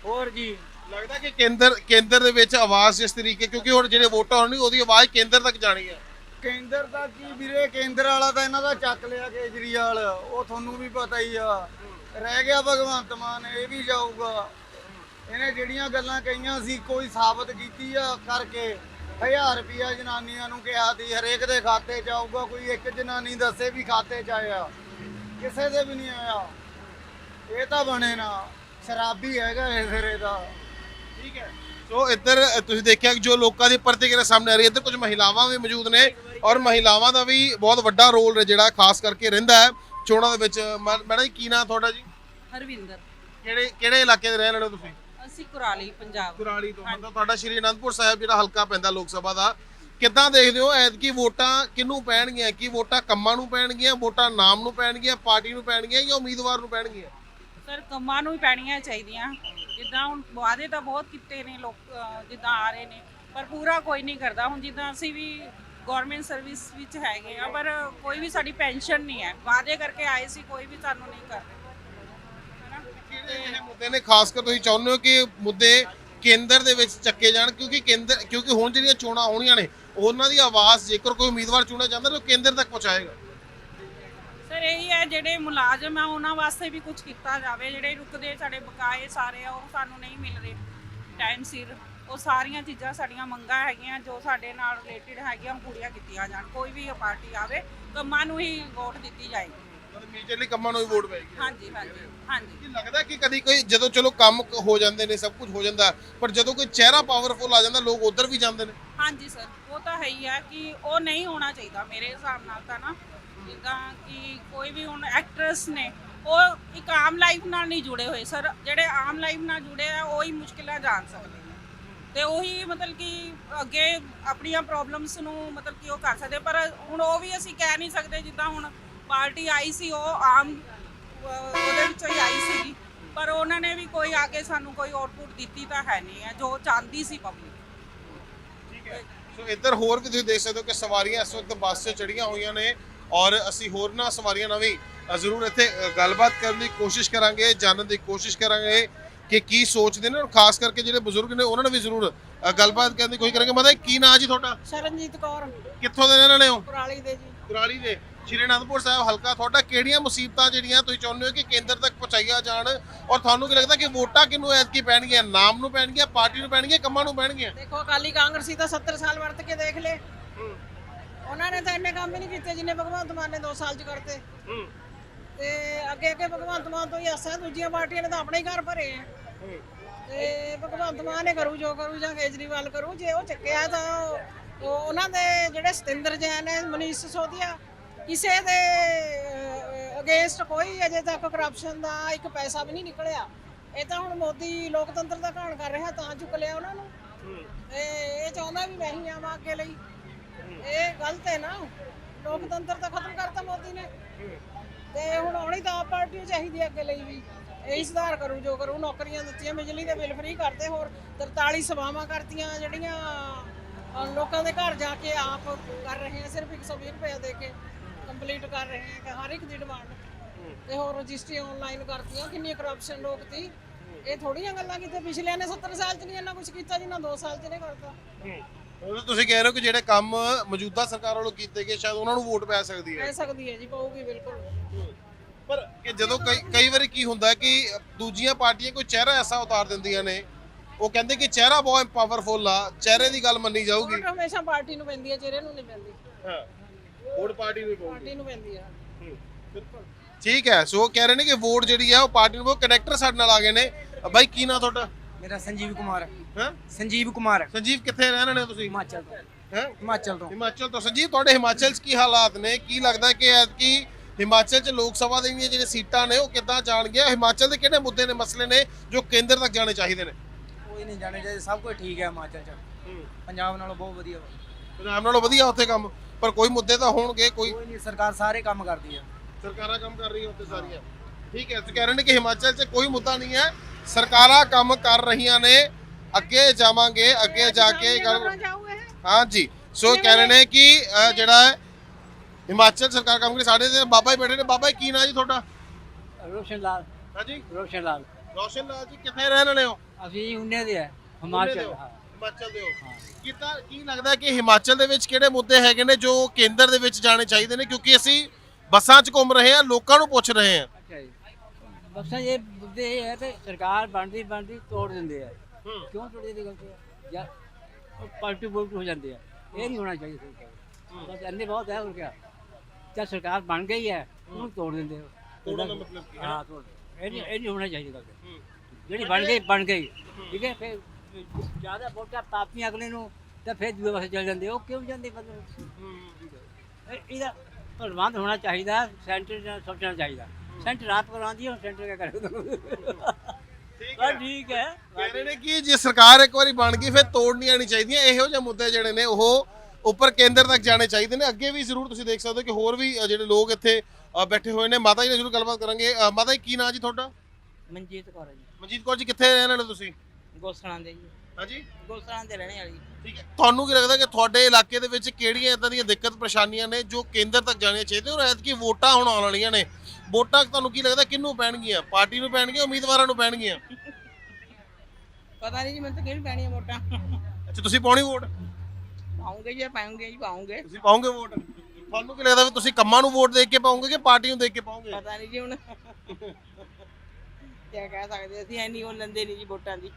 ਹੋਰ ਜੀ। ਲੱਗਦਾ ਕਿ ਕੇਂਦਰ ਕੇਂਦਰ ਦੇ ਵਿੱਚ ਆਵਾਜ਼ ਜਿਸ ਤਰੀਕੇ ਕਿਉਂਕਿ ਹੁਣ ਜਿਹੜੇ ਵੋਟਰ ਹੋਣਗੇ ਉਹਦੀ ਆਵਾਜ਼ ਕੇਂਦਰ ਤੱਕ ਜਾਣੀ ਹੈ ਕੇਂਦਰ ਦਾ ਕੀ ਵੀਰੇ ਕੇਂਦਰ ਵਾਲਾ ਤਾਂ ਇਹਨਾਂ ਦਾ ਚੱਕ ਲਿਆ ਕੇਜਰੀਵਾਲ ਉਹ ਤੁਹਾਨੂੰ ਵੀ ਪਤਾ ਹੀ ਆ। ਰਹਿ ਗਿਆ ਭਗਵੰਤ ਮਾਨ ਇਹ ਵੀ ਜਾਊਗਾ। ਇਹਨੇ ਜਿਹੜੀਆਂ ਗੱਲਾਂ ਕਹੀਆਂ ਸੀ ਕੋਈ ਸਾਬਤ ਕੀਤੀ ਆ ਕਰਕੇ 1000 ਰੁਪਿਆ ਜਨਾਨੀਆਂ ਨੂੰ ਕਿਹਾ ਸੀ ਹਰੇਕ ਦੇ ਖਾਤੇ 'ਚ ਆਊਗਾ ਕੋਈ ਇੱਕ ਜਨਾਨੀ ਦੱਸੇ ਵੀ ਖਾਤੇ 'ਚ ਆਇਆ। ਕਿਸੇ ਦੇ ਵੀ ਨਹੀਂ ਆਇਆ। ਇਹ ਤਾਂ ਬਣੇ ਨਾ ਸ਼ਰਾਬੀ ਹੈਗਾ ਇਹ ਸਿਰੇ ਦਾ ਠੀਕ ਹੈ? ਸੋ ਇੱਧਰ ਤੁਸੀਂ ਦੇਖਿਆ ਕਿ ਜੋ ਲੋਕਾਂ ਦੀ ਪ੍ਰਤੀਕਿਰਿਆ ਸਾਹਮਣੇ ਆ ਰਹੀ ਹੈ ਇੱਧਰ ਕੁਝ ਮਹਿਲਾਵਾਂ ਵੀ ਮੌਜੂਦ ਨੇ ਔਰ ਮਹਿਲਾਵਾਂ ਦਾ ਵੀ ਬਹੁਤ ਵੱਡਾ ਰੋਲ ਜਿਹੜਾ ਖਾਸ ਕਰਕੇ ਰਹਿੰਦਾ ਹੈ ਚੋਣਾਂ ਦੇ ਵਿੱਚ। ਮੈ- ਮੈਡਮ ਜੀ ਕੀ ਨਾਂ ਤੁਹਾਡਾ ਜੀ? ਹਰਵਿੰਦਰ। ਕਿਹੜੇ ਕਿਹੜੇ ਇਲਾਕੇ ਦੇ ਰਹਿਣ ਵਾਲੇ ਹੋ ਤੁਸੀਂ? ਅਸੀਂ ਕੁਰਾਲੀ ਪੰਜਾਬ। ਕੁਰਾਲੀ ਤੋਂ। ਮਤਲਬ ਤੁਹਾਡਾ ਸ਼੍ਰੀ ਅਨੰਦਪੁਰ ਸਾਹਿਬ ਜਿਹੜਾ ਹਲਕਾ ਪੈਂਦਾ ਲੋਕ ਸਭਾ ਦਾ ਕਿੱਦਾਂ ਦੇਖਦੇ ਹੋ? ਐਤਕੀ ਵੋਟਾਂ ਕਿਹਨੂੰ ਪੈਣਗੀਆਂ? ਕੀ ਵੋਟਾਂ ਕੰਮਾਂ ਨੂੰ ਪੈਣਗੀਆਂ? ਵੋਟਾਂ ਨਾਮ ਨੂੰ ਪੈਣਗੀਆਂ? ਪਾਰਟੀ ਨੂੰ ਪੈਣਗੀਆਂ ਜਾਂ ਉਮੀਦਵਾਰ ਨੂੰ ਪੈਣਗੀਆਂ? ਸਰ ਕੰਮਾਂ ਨੂੰ ਹੀ ਪੈਣੀਆਂ ਚਾਹੀਦੀਆਂ। ਜਿੱਦਾਂ ਹੁਣ ਵਾਅਦੇ ਤਾਂ ਬਹੁਤ ਕੀਤੇ ਨੇ ਲੋਕ ਅਹ ਜਿੱਦਾਂ ਆ ਰਹੇ ਨੇ ਪਰ ਪੂਰਾ ਕੋਈ ਨਹੀਂ ਕਰਦਾ। ਹੁਣ ਜਿੱਦਾਂ ਅਸੀਂ ਵੀ ਗਵਰਨਮੈਂਟ ਸਰਵਿਸ ਵਿੱਚ ਹੈਗੇ ਆ ਪਰ ਕੋਈ ਵੀ ਸਾਡੀ ਪੈਨਸ਼ਨ ਨਹੀਂ ਹੈ। ਵਾਅਦੇ ਕਰਕੇ ਆਏ ਸੀ ਕੋਈ ਵੀ ਸਾਨੂੰ ਨਹੀਂ ਕਰ ਰਿਹਾ। ਕਿਹੜੇ ਮੁੱਦੇ ਨੇ, ਖਾਸ ਕਰ ਤੁਸੀਂ ਚਾਹੁੰਦੇ ਹੋ ਕਿ ਮੁੱਦੇ ਕੇਂਦਰ ਦੇ ਵਿੱਚ ਚੱਕੇ ਜਾਣ, ਕਿਉਂਕਿ ਕੇਂਦਰ, ਕਿਉਂਕਿ ਹੁਣ ਜਿਹੜੀਆਂ ਚੋਣਾਂ ਆਉਣੀਆਂ ਨੇ, ਉਹਨਾਂ ਦੀ ਆਵਾਜ਼ ਜੇਕਰ ਕੋਈ ਉਮੀਦਵਾਰ ਚੁਣਿਆ ਜਾਂਦਾ ਤਾਂ ਉਹ ਕੇਂਦਰ ਤੱਕ ਪਹੁੰਚਾਏਗਾ। ਸਰ, ਇਹੀ ਹੈ, ਜਿਹੜੇ ਮੁਲਾਜ਼ਮ ਆ, ਉਹਨਾਂ ਵਾਸਤੇ ਵੀ ਕੁਝ ਕੀਤਾ ਜਾਵੇ, ਜਿਹੜੇ ਰੁਕਦੇ ਸਾਡੇ, ਬਕਾਏ ਸਾਰੇ ਆ, ਉਹ ਸਾਨੂੰ ਨਹੀਂ ਮਿਲ ਰਹੇ। ਟਾਈਮ ਸਿਰ, ਉਹ ਸਾਰੀਆਂ ਚੀਜ਼ਾਂ ਸਾਡੀਆਂ ਮੰਗਾਂ ਹੈਗੀਆਂ, ਜੋ ਸਾਡੇ ਨਾਲ ਰਿਲੇਟਡ ਹੈਗੀਆਂ ਪੂਰੀਆਂ ਕੀਤੀਆਂ ਜਾਣ। ਕੋਈ ਵੀ ਪਾਰਟੀ ਆਵੇ, ਕੰਮਾਂ ਨੂੰ ਹੀ ਵੋਟ ਦਿੱਤੀ ਜਾਏਗੀ। ਮਤਲਬ ਮੇਜਰਲੀ ਕੰਮਾਂ ਨੂੰ ਹੀ ਵੋਟ ਪਏਗੀ ਹਾਂਜੀ ਹਾਂਜੀ ਹਾਂਜੀ। ਕੀ ਲੱਗਦਾ ਕਿ ਕਦੀ ਕੋਈ ਜਦੋਂ ਚਲੋ ਕੰਮ ਕ- ਹੋ ਜਾਂਦੇ ਨੇ ਸਭ ਕੁਝ ਹੋ ਜਾਂਦਾ ਪਰ ਜਦੋਂ ਕੋਈ ਚਿਹਰਾ ਪਾਵਰਫੁਲ ਆ ਜਾਂਦਾ ਲੋਕ ਉਧਰ ਵੀ ਜਾਂਦੇ ਨੇ? ਹਾਂਜੀ ਸਰ ਉਹ ਤਾਂ ਹੈ ਹੀ ਹੈ ਕਿ ਉਹ ਨਹੀਂ ਹੋਣਾ ਚਾਹੀਦਾ। ਮੇਰੇ ਹਿਸਾਬ ਨਾਲ ਤਾਂ ਨਾ ਜਿੱਦਾਂ ਕਿ ਕੋਈ ਵੀ ਹੁਣ ਐਕਟਰਸ ਨੇ ਉਹ ਇੱਕ ਆਮ ਲਾਈਫ ਨਾਲ ਨਹੀਂ ਜੁੜੇ ਹੋਏ ਸਰ। ਜਿਹੜੇ ਆਮ ਲਾਈਫ ਨਾਲ ਜੁੜੇ ਆ ਉਹ ਹੀ ਮੁਸ਼ਕਿਲਾਂ ਜਾਣ ਸਕਦੇ ਨੇ। ਤੇ ਉਹੀ ਮਤਲਬ ਕਿ ਅੱਗੇ ਆਪਣੀਆਂ ਪ੍ਰੋਬਲਮਸ ਨੂੰ ਮਤਲਬ ਕਿ ਉਹ ਕਰ ਸਕਦੇ ਪਰ ਹੁਣ ਉਹ ਵੀ ਅਸੀਂ ਕਹਿ ਨਹੀਂ ਸਕਦੇ ਜਿੱਦਾਂ ਹੁਣ ਪਾਰਟੀ ਆਈ ਸੀ ਉਹ ਆਮ ਅਹ, ਉਹਦੇ ਵਿੱਚੋਂ ਹੀ ਆਈ ਸੀਗੀ। ਪਰ ਉਹਨਾਂ ਨੇ ਵੀ ਕੋਈ ਆ ਕੇ ਸਾਨੂੰ ਕੋਈ ਆਊਟਪੁੱਟ ਦਿੱਤੀ ਤਾਂ ਹੈ ਨਹੀਂ ਹੈ ਜੋ ਚਾਹੁੰਦੀ ਸੀ ਪਬਲਿਕ ਸੋ ਇੱਧਰ ਹੋਰ ਵੀ ਤੁਸੀਂ ਦੇਖ ਸਕਦੇ ਹੋ ਕਿ ਸਵਾਰੀਆਂ ਇਸ ਵਕਤ ਬੱਸ 'ਚ ਚੜੀਆਂ ਹੋਈਆਂ ਨੇ ਔਰ ਅਸੀਂ ਹੋਰ ਨਾ ਸਵਾਰੀਆਂ ਨਾਲ ਵੀ ਅ, ਜ਼ਰੂਰ ਇੱਥੇ ਅ, ਗੱਲਬਾਤ ਕਰਨ ਦੀ ਕੋਸ਼ਿਸ਼ ਕਰਾਂਗੇ ਜਾਣਨ ਦੀ ਕੋਸ਼ਿਸ਼ ਕਰਾਂਗੇ ਕਿ ਕੀ ਸੋਚਦੇ ਨੇ ਔਰ ਖਾਸ ਕਰਕੇ ਜਿਹੜੇ ਬਜ਼ੁਰਗ ਨੇ ਉਹਨਾਂ ਨਾਲ ਵੀ ਜ਼ਰੂਰ ਅ, ਗੱਲਬਾਤ ਕਰਨ ਦੀ ਕੋਸ਼ਿਸ਼ ਕਰਾਂਗੇ। ਮਤਲਬ ਕੀ ਨਾਂ ਜੀ ਤੁਹਾਡਾ? ਸ਼ਰਨਜੀਤ ਕੌਰ। ਕਿੱਥੋਂ ਦੇ ਰਹਿਣ ਵਾਲੇ ਹੋ? ਕੁਰਾਲੀ ਦੇ ਜੀ। ਕੁਰਾਲੀ ਦੇ। ਸ਼੍ਰੀ ਅਨੰਦਪੁਰ ਸਾਹਿਬ ਹਲਕਾ ਤੁਹਾਡਾ ਕਿਹੜੀਆਂ ਮੁਸੀਬਤਾਂ ਜਿਹੜੀਆਂ ਤੁਸੀਂ ਚਾਹੁੰਦੇ ਹੋ ਕਿ ਕੇਂਦਰ ਤੱਕ ਪਹੁੰਚਾਈਆਂ ਜਾਣ? ਔਰ ਤੁਹਾਨੂੰ ਕੀ ਲੱਗਦਾ ਕਿ ਵੋਟਾਂ ਕਿਹਨੂੰ ਐਤਕੀ ਪੈਣਗੀਆਂ? ਨਾਮ ਨੂੰ ਪੈਣਗੀਆਂ, ਪਾਰਟੀ ਨੂੰ ਪੈਣਗੀਆਂ, ਕੰਮਾਂ ਨੂੰ ਪੈਣਗੀਆਂ? ਦੇਖੋ, ਅਕਾਲੀ ਕਾਂਗਰਸੀ ਤਾਂ 70 ਸਾਲ ਵਰਤ ਕੇ ਦੇਖ ਲੈ ਉਹਨਾਂ ਨੇ ਤਾਂ ਇੰਨੇ ਕੰਮ ਹੀ ਨਹੀਂ ਕੀਤੇ ਜਿੰਨੇ ਭਗਵੰਤ ਮਾਨ ਨੇ 2 ਸਾਲ ਚ ਕਰਤੇ। ਤੇ ਅੱਗੇ ਅੱਗੇ ਭਗਵੰਤ ਮਾਨ ਤੋਂ ਹੀ ਆਸਾਂ ਦੂਜੀਆਂ ਪਾਰਟੀਆਂ ਨੇ ਤਾਂ ਆਪਣੇ ਹੀ ਘਰ ਭਰੇ ਆ। ਤੇ ਭਗਵੰਤ ਮਾਨ ਨੇ ਕਰੂ ਜੋ ਕਰੂ ਜਾਂ ਕੇਜਰੀਵਾਲ ਕਰੂ, ਜੇ ਉਹ ਚੱਕਿਆ ਤਾਂ ਉਹਨਾਂ ਦੇ ਜਿਹੜੇ ਸਤਿੰਦਰ ਜੈਨ ਨੇ ਮਨੀਸ਼ ਸਿਸੋਦੀਆ ਕਿਸੇ ਦੇ ਅਗੇਂਸਟ ਕੋਈ ਅਜੇ ਤੱਕ ਕਰਪਸ਼ਨ ਦਾ ਇੱਕ ਪੈਸਾ ਵੀ ਨਹੀਂ ਨਿਕਲਿਆ। ਇਹ ਤਾਂ ਹੁਣ ਮੋਦੀ ਲੋਕਤੰਤਰ ਦਾ ਘਾਣ ਕਰ ਰਿਹਾ ਤਾਂ ਚੁੱਕ ਲਿਆ ਉਹਨਾਂ ਨੂੰ। ਇਹ ਇਹ ਚਾਹੁੰਦਾ ਵੀ ਮੈਂ ਹੀ ਆਵਾਂ ਅੱਗੇ ਲਈ। ਇਹ ਗਲਤ ਹੈ ਨਾ। ਲੋਕਤੰਤਰ ਤਾਂ ਖਤਮ ਕਰਤਾ ਮੋਦੀ ਨੇ। ਤੇ ਹੁਣ ਆਉਣੀ ਤਾਂ ਆਪ ਪਾਰਟੀ ਚਾਹੀਦੀ ਅੱਗੇ ਲਈ ਵੀ। ਇਹ ਸੁਧਾਰ ਕਰੂ ਜੋ ਕਰੂ ਨੌਕਰੀਆਂ ਦਿੱਤੀਆਂ ਬਿਜਲੀ ਦੇ ਬਿੱਲ ਫ੍ਰੀ ਕਰਦੇ ਹੋਰ 43 ਸਭਾਵਾਂ ਕਰਤੀਆਂ ਜਿਹੜੀਆਂ ਲੋਕਾਂ ਦੇ ਘਰ ਜਾ ਕੇ ਆਪ ਕਰ ਰਹੇ ਆ ਸਿਰਫ 120 ਰੁਪਏ ਦੇ ਕੇ। ਕੰਪਲੀਟ ਕਰ ਰਹੇ ਆ ਕਿ ਹਰ ਇੱਕ ਦੀ ਡਿਮਾਂਡ ਤੇ ਹੋਰ ਰਜਿਸਟਰੀ ਆਨਲਾਈਨ ਕਰਤੀਆਂ ਕਿੰਨੀ ਕਰਪਸ਼ਨ ਰੋਕਤੀ। ਇਹ ਥੋੜੀਆਂ ਗੱਲਾਂ ਕੀਤੇ ਪਿਛਲੇ ਨੇ 70 ਸਾਲ ਚ ਨਹੀਂ ਇੰਨਾ ਕੁਝ ਕੀਤਾ ਜਿੰਨਾ 2 ਸਾਲ ਚ ਨੇ ਕਰਤਾ। ਉਹ ਤੁਸੀਂ ਕਹਿ ਰਹੇ ਹੋ ਕਿ ਜਿਹੜੇ ਕੰਮ ਮੌਜੂਦਾ ਸਰਕਾਰ ਵੱਲੋਂ ਕੀਤੇ ਗਏ ਸ਼ਾਇਦ ਉਹਨਾਂ ਨੂੰ ਵੋਟ ਪੈ ਸਕਦੀ ਹੈ। ਕਹਿ ਸਕਦੀ ਹੈ ਜੀ ਪਊਗੀ ਬਿਲਕੁਲ। ਪਰ ਕਿ ਜਦੋਂ ਕਈ ਕਈ ਵਾਰੀ ਕੀ ਹੁੰਦਾ ਹੈ ਕਿ ਦੂਜੀਆਂ ਪਾਰਟੀਆਂ ਕੋਈ ਚਿਹਰਾ ਐਸਾ ਉਤਾਰ ਦਿੰਦੀਆਂ ਨੇ ਉਹ ਕਹਿੰਦੇ ਕਿ ਚਿਹਰਾ ਬਹੁਤ ਪਾਵਰਫੁਲ ਆ ਚਿਹਰੇ ਦੀ ਗੱਲ ਮੰਨੀ ਜਾਊਗੀ। ਹਮੇਸ਼ਾ ਪਾਰਟੀ ਨੂੰ ਪੈਂਦੀ ਹੈ ਚਿਹਰੇ ਨੂੰ ਨਹੀਂ ਪੈਂਦੀ। ਹਾਂ। ਵੋਟ ਪਾਰਟੀ ਨੂੰ ਪਊਗੀ ਪਾਰਟੀ ਨੂੰ ਪੈਂਦੀ ਹੈ ਠੀਕ ਹੈ ਸੋ ਕਹਿ ਰਹੇ ਨੇ ਕਿ ਵੋਟ ਜਿਹੜੀ ਆ ਉਹ ਪਾਰਟੀ ਨੂੰ ਕਨੈਕਟਰ ਸਾਡੇ ਨਾਲ ਆ ਗਏ ਨੇ। ਅ, ਬਾਈ ਕੀ ਨਾਂ ਤੁਹਾਡਾ? ਮੇਰਾ ਸੰਜੀਵ ਕੁਮਾਰ। ਹਾਂ? ਸੰਜੀਵ ਕੁਮਾਰ। ਸੰਜੀਵ ਕਿੱਥੇ ਰਹਿਣ ਵਾਲੇ ਹੋ ਤੁਸੀਂ? ਹਿਮਾਚਲ ਤੋਂ। ਹਾਂ? ਹਿਮਾਚਲ ਤੋਂ। ਹਿਮਾਚਲ ਤੋਂ। ਸੰਜੀਵ ਤੁਹਾਡੇ ਹਿਮਾਚਲ 'ਚ ਕੀ ਹਾਲਾਤ ਨੇ? ਕੀ ਲੱਗਦਾ ਕਿ ਐਤਕੀ ਹਿਮਾਚਲ 'ਚ ਲੋਕ ਸਭਾ ਦੀਆਂ ਜਿਹੜੀਆਂ ਸੀਟਾਂ ਨੇ ਉਹ ਕਿੱਦਾਂ ਜਾਣਗੀਆਂ ਹਿਮਾਚਲ ਦੇ ਕਿਹੜੇ ਮੁੱਦੇ ਨੇ ਮਸਲੇ ਨੇ ਜੋ ਕੇਂਦਰ ਤੱਕ ਜਾਣੇ ਚਾਹੀਦੇ ਨੇ? ਕੋਈ ਨਹੀਂ ਜਾਣੇ ਚਾਹੀਦੇ ਸਭ ਕੁਝ ਠੀਕ ਹੈ ਹਿਮਾਚਲ ਚ। ਪੰਜਾਬ ਨਾਲੋਂ ਬਹੁਤ ਵਧੀਆ। ਵਾ। ਪੰਜਾਬ ਨਾਲੋਂ ਵਧੀਆ ਉੱਥੇ ਕੰਮ? ਪਰ ਕੋਈ ਮੁੱਦੇ ਤਾਂ ਹੋਣਗੇ ਕੋਈ ਕੋਈ ਨਹੀਂ ਸਰਕਾਰ ਸਾਰੇ ਕੰਮ ਕਰਦੀ ਆ। ਸਰਕਾਰਾਂ ਕੰਮ ਕਰ ਰਹੀਆਂ ਉੱਥੇ ਸਾਰੀਆਂ। ਠੀਕ ਹੈ ਤੁਸੀਂ ਕਹਿ ਰਹੇ ਨੇ ਕਿ ਹਿਮਾਚਲ 'ਚ ਕੋਈ ਮੁੱਦਾ ਨਹੀਂ ਹੈ। ਸਰਕਾਰਾਂ ਕੰਮ ਕਰ ਰਹੀਆਂ ਨੇ। ਅੱਗੇ ਜਾਵਾਂਗੇ ਅੱਗੇ ਜਾ ਕੇ ਗੱਲ ਹਾਂਜੀ ਸੋ ਕਹਿ ਰਹੇ ਨੇ ਕਿ ਅ, ਜਿਹੜਾ ਹੈ ਹਿਮਾਚਲ ਸਰਕਾਰ ਕੰਮ ਕਰੀ ਸਾਡੇ ਤੇ ਬਾਬਾ ਜੀ ਬੈਠੇ ਨੇ। ਬਾਬਾ ਜੀ ਕੀ ਨਾਂ ਜੀ ਤੁਹਾਡਾ? ਰੋਸ਼ਨ ਲਾਲ। ਹਾਂਜੀ ਰੋਸ਼ਨ ਲਾਲ। ਰੋਸ਼ਨ ਲਾਲ ਜੀ ਕਿੱਥੇ ਰਹਿਣ ਵਾਲੇ ਹੋ? ਅਸੀਂ ਉਹਨੇ ਦੇ ਆ ਹਿਮਾਚਲ ਹਿਮਾਚਲ ਹਾਂ। ਹਿਮਾਚਲ ਦੇ ਹੋ। ਕਿਤਾ ਕੀ ਲੱਗਦਾ ਕਿ ਹਿਮਾਚਲ ਦੇ ਵਿੱਚ ਕਿਹੜੇ ਮੁੱਦੇ ਹੈਗੇ ਨੇ ਜੋ ਕੇਂਦਰ ਦੇ ਵਿੱਚ ਜਾਣੇ ਚਾਹੀਦੇ ਨੇ? ਕਿਉਂਕਿ ਅਸੀਂ ਬੱਸਾਂ 'ਚ ਘੁੰਮ ਰਹੇ ਹਾਂ ਲੋਕਾਂ ਨੂੰ ਪੁੱਛ ਰਹੇ ਹਾਂ। ਜੀ। ਬਸ ਇਹ ਮੁੱਦੇ ਇਹ ਹੈ ਤੇ ਸਰਕਾਰ ਬਣਦੀ ਬਣਦੀ ਤੋੜ ਦਿੰਦੇ ਆ। ਹੂੰ। ਕਿਉਂ ਤੋੜ ਦਿੰਦੇ ਗਲਤੀ ਯਾਰ ਉਹ ਪਾਰਟੀ ਬੋਲਟ ਹੋ ਜਾਂਦੇ ਆ। ਇਹ ਨਹੀਂ ਹੋਣਾ ਚਾਹੀਦਾ ਬਸ ਇੰਨੇ ਬਹੁਤ ਹੈ ਹੋਰ ਕਿਆ। ਜਦ ਸਰਕਾਰ ਬਣ ਗਈ ਹੈ ਉਹਨੂੰ ਤੋੜ ਦਿੰਦੇ ਹੋ ਤੋੜਨ ਦਾ ਮਤਲਬ ਕੀ ਹੈ? ਹਾਂ ਤੋੜ ਇਹ ਨਹੀਂ ਇਹ ਨਹੀਂ ਹੋਣਾ ਚਾਹੀਦਾ ਜਿਹੜੀ ਬਣ ਗਈ ਬਣ ਗਈ। ਠੀਕ ਹੈ ਫਿਰ ਜ਼ਿਆਦਾ ਵੋਟਾਂ ਪਾਪੀਆਂ ਅਗਲੇ ਨੂੰ ਤਾਂ ਫਿਰ ਦੂਏ ਪਾਸੇ ਚਲ ਜਾਂਦੇ ਉਹ ਕਿਉਂ ਜਾਂਦੇ ਮਤਲਬ? ਇਹ- ਇਹਦਾ ਪ੍ਰਬੰਧ ਹੋਣਾ ਚਾਹੀਦਾ ਸੈਂਟਰ ਨਾਲ ਸੋਚਣਾ ਚਾਹੀਦਾ। ਸੈਂਟਰ ਰਾਤ ਕਰਾਉਂਦੀ ਹੈ ਸੈਂਟਰ ਕੀ ਕਰੇ? ਠੀਕ ਬਸ ਠੀਕ ਹੈ। ਕਹਿ ਰਹੇ ਨੇ ਕਿ ਜੇ ਸਰਕਾਰ ਇੱਕ ਵਾਰੀ ਬਣ ਗਈ ਫਿਰ ਤੋੜ ਨਹੀਂ ਆਣੀ ਚਾਹੀਦੀਆਂ। ਇਹੋ ਜਿਹੇ ਮੁੱਦੇ ਜਿਹੜੇ ਨੇ ਉਹ ਉੱਪਰ ਕੇਂਦਰ ਤੱਕ ਜਾਣੇ ਚਾਹੀਦੇ ਨੇ। ਅੱਗੇ ਵੀ ਜ਼ਰੂਰ ਤੁਸੀਂ ਦੇਖ ਸਕਦੇ ਹੋ ਕਿ ਹੋਰ ਵੀ ਜਿਹੜੇ ਲੋਕ ਇੱਥੇ ਬੈਠੇ ਹੋਏ ਨੇ। ਮਾਤਾ ਜੀ ਨਾਲ ਜ਼ਰੂਰ ਗੱਲਬਾਤ ਕਰਾਂਗੇ। ਮਾਤਾ ਜੀ ਕੀ ਨਾਂ ਜੀ ਤੁਹਾਡਾ? ਮਨਜੀਤ ਕੌਰ ਜੀ। ਮਨਜੀਤ ਕੌਰ ਜੀ ਕਿੱਥੇ ਰਹਿਣ ਵਾਲੇ ਤੁਸੀਂ? ਗੋਸਲਾਂ ਦੇ ਜੀ। ਹਾਂਜੀ। ਗੋਸਲਾਂ ਦੇ ਰਹਿਣੇ ਵਾਲੀ ਠੀਕ ਹੈ। ਤੁਹਾਨੂੰ ਕੀ ਲੱਗਦਾ ਕਿ ਤੁਹਾਡੇ ਇਲਾਕੇ ਦੇ ਵਿੱਚ ਕਿਹੜੀਆਂ ਇਦਾਂ ਦੀਆਂ ਦਿੱਕਤ ਪਰੇਸ਼ਾਨੀਆਂ ਨੇ ਜੋ ਕੇਂਦਰ ਤੱਕ ਜਾਣੀਆਂ ਚਾਹੀਦੀਆਂ ਔਰ ਐਤਕੀ ਵੋਟਾਂ ਹੁਣ ਆਉਣ ਵਾਲੀਆਂ ਨੇ? ਵੋਟਾਂ ਤੁਹਾਨੂੰ ਕੀ ਲੱਗਦਾ ਕਿਹਨੂੰ ਪੈਣਗੀਆਂ? ਪਾਰਟੀ ਨੂੰ ਪੈਣਗੀਆਂ ਉਮੀਦਵਾਰਾਂ ਨੂੰ ਪੈਣਗੀਆਂ? ਪਤਾ ਨਹੀਂ ਜੀ ਮੈਨੂੰ ਤਾਂ ਕਿਹੜੀ ਪੈਣੀ ਵੋਟਾਂ? ਅੱਛਾ ਤੁਸੀਂ ਪਾਉਣੀ ਵੋਟ? ਪਾਉਂਗੇ ਜੀ ਪਾਉਂਗੇ ਜੀ ਪਾਉਂਗੇ। ਤੁਸੀਂ ਪਾਉਂਗੇ ਵੋਟ? ਤੁਹਾਨੂੰ ਕੀ ਲੱਗਦਾ ਵੀ ਤੁਸੀਂ ਕੰਮਾਂ ਨੂੰ ਵੋਟ ਦੇ ਕੇ ਪਾਉਂਗੇ ਕਿ ਪਾਰਟੀ ਨੂੰ ਦੇ ਕੇ ਪਾਉਂਗੇ? ਪਤਾ ਨਹੀਂ ਜੀ ਹੁਣ। ਕੀ ਕਹਿ ਸਕਦੇ ਅਸੀਂ ਐਨੀ ਉਹ ਲੈਂਦੇ ਨਹੀਂ ਜੀ ਵੋਟਾਂ ਦੀ।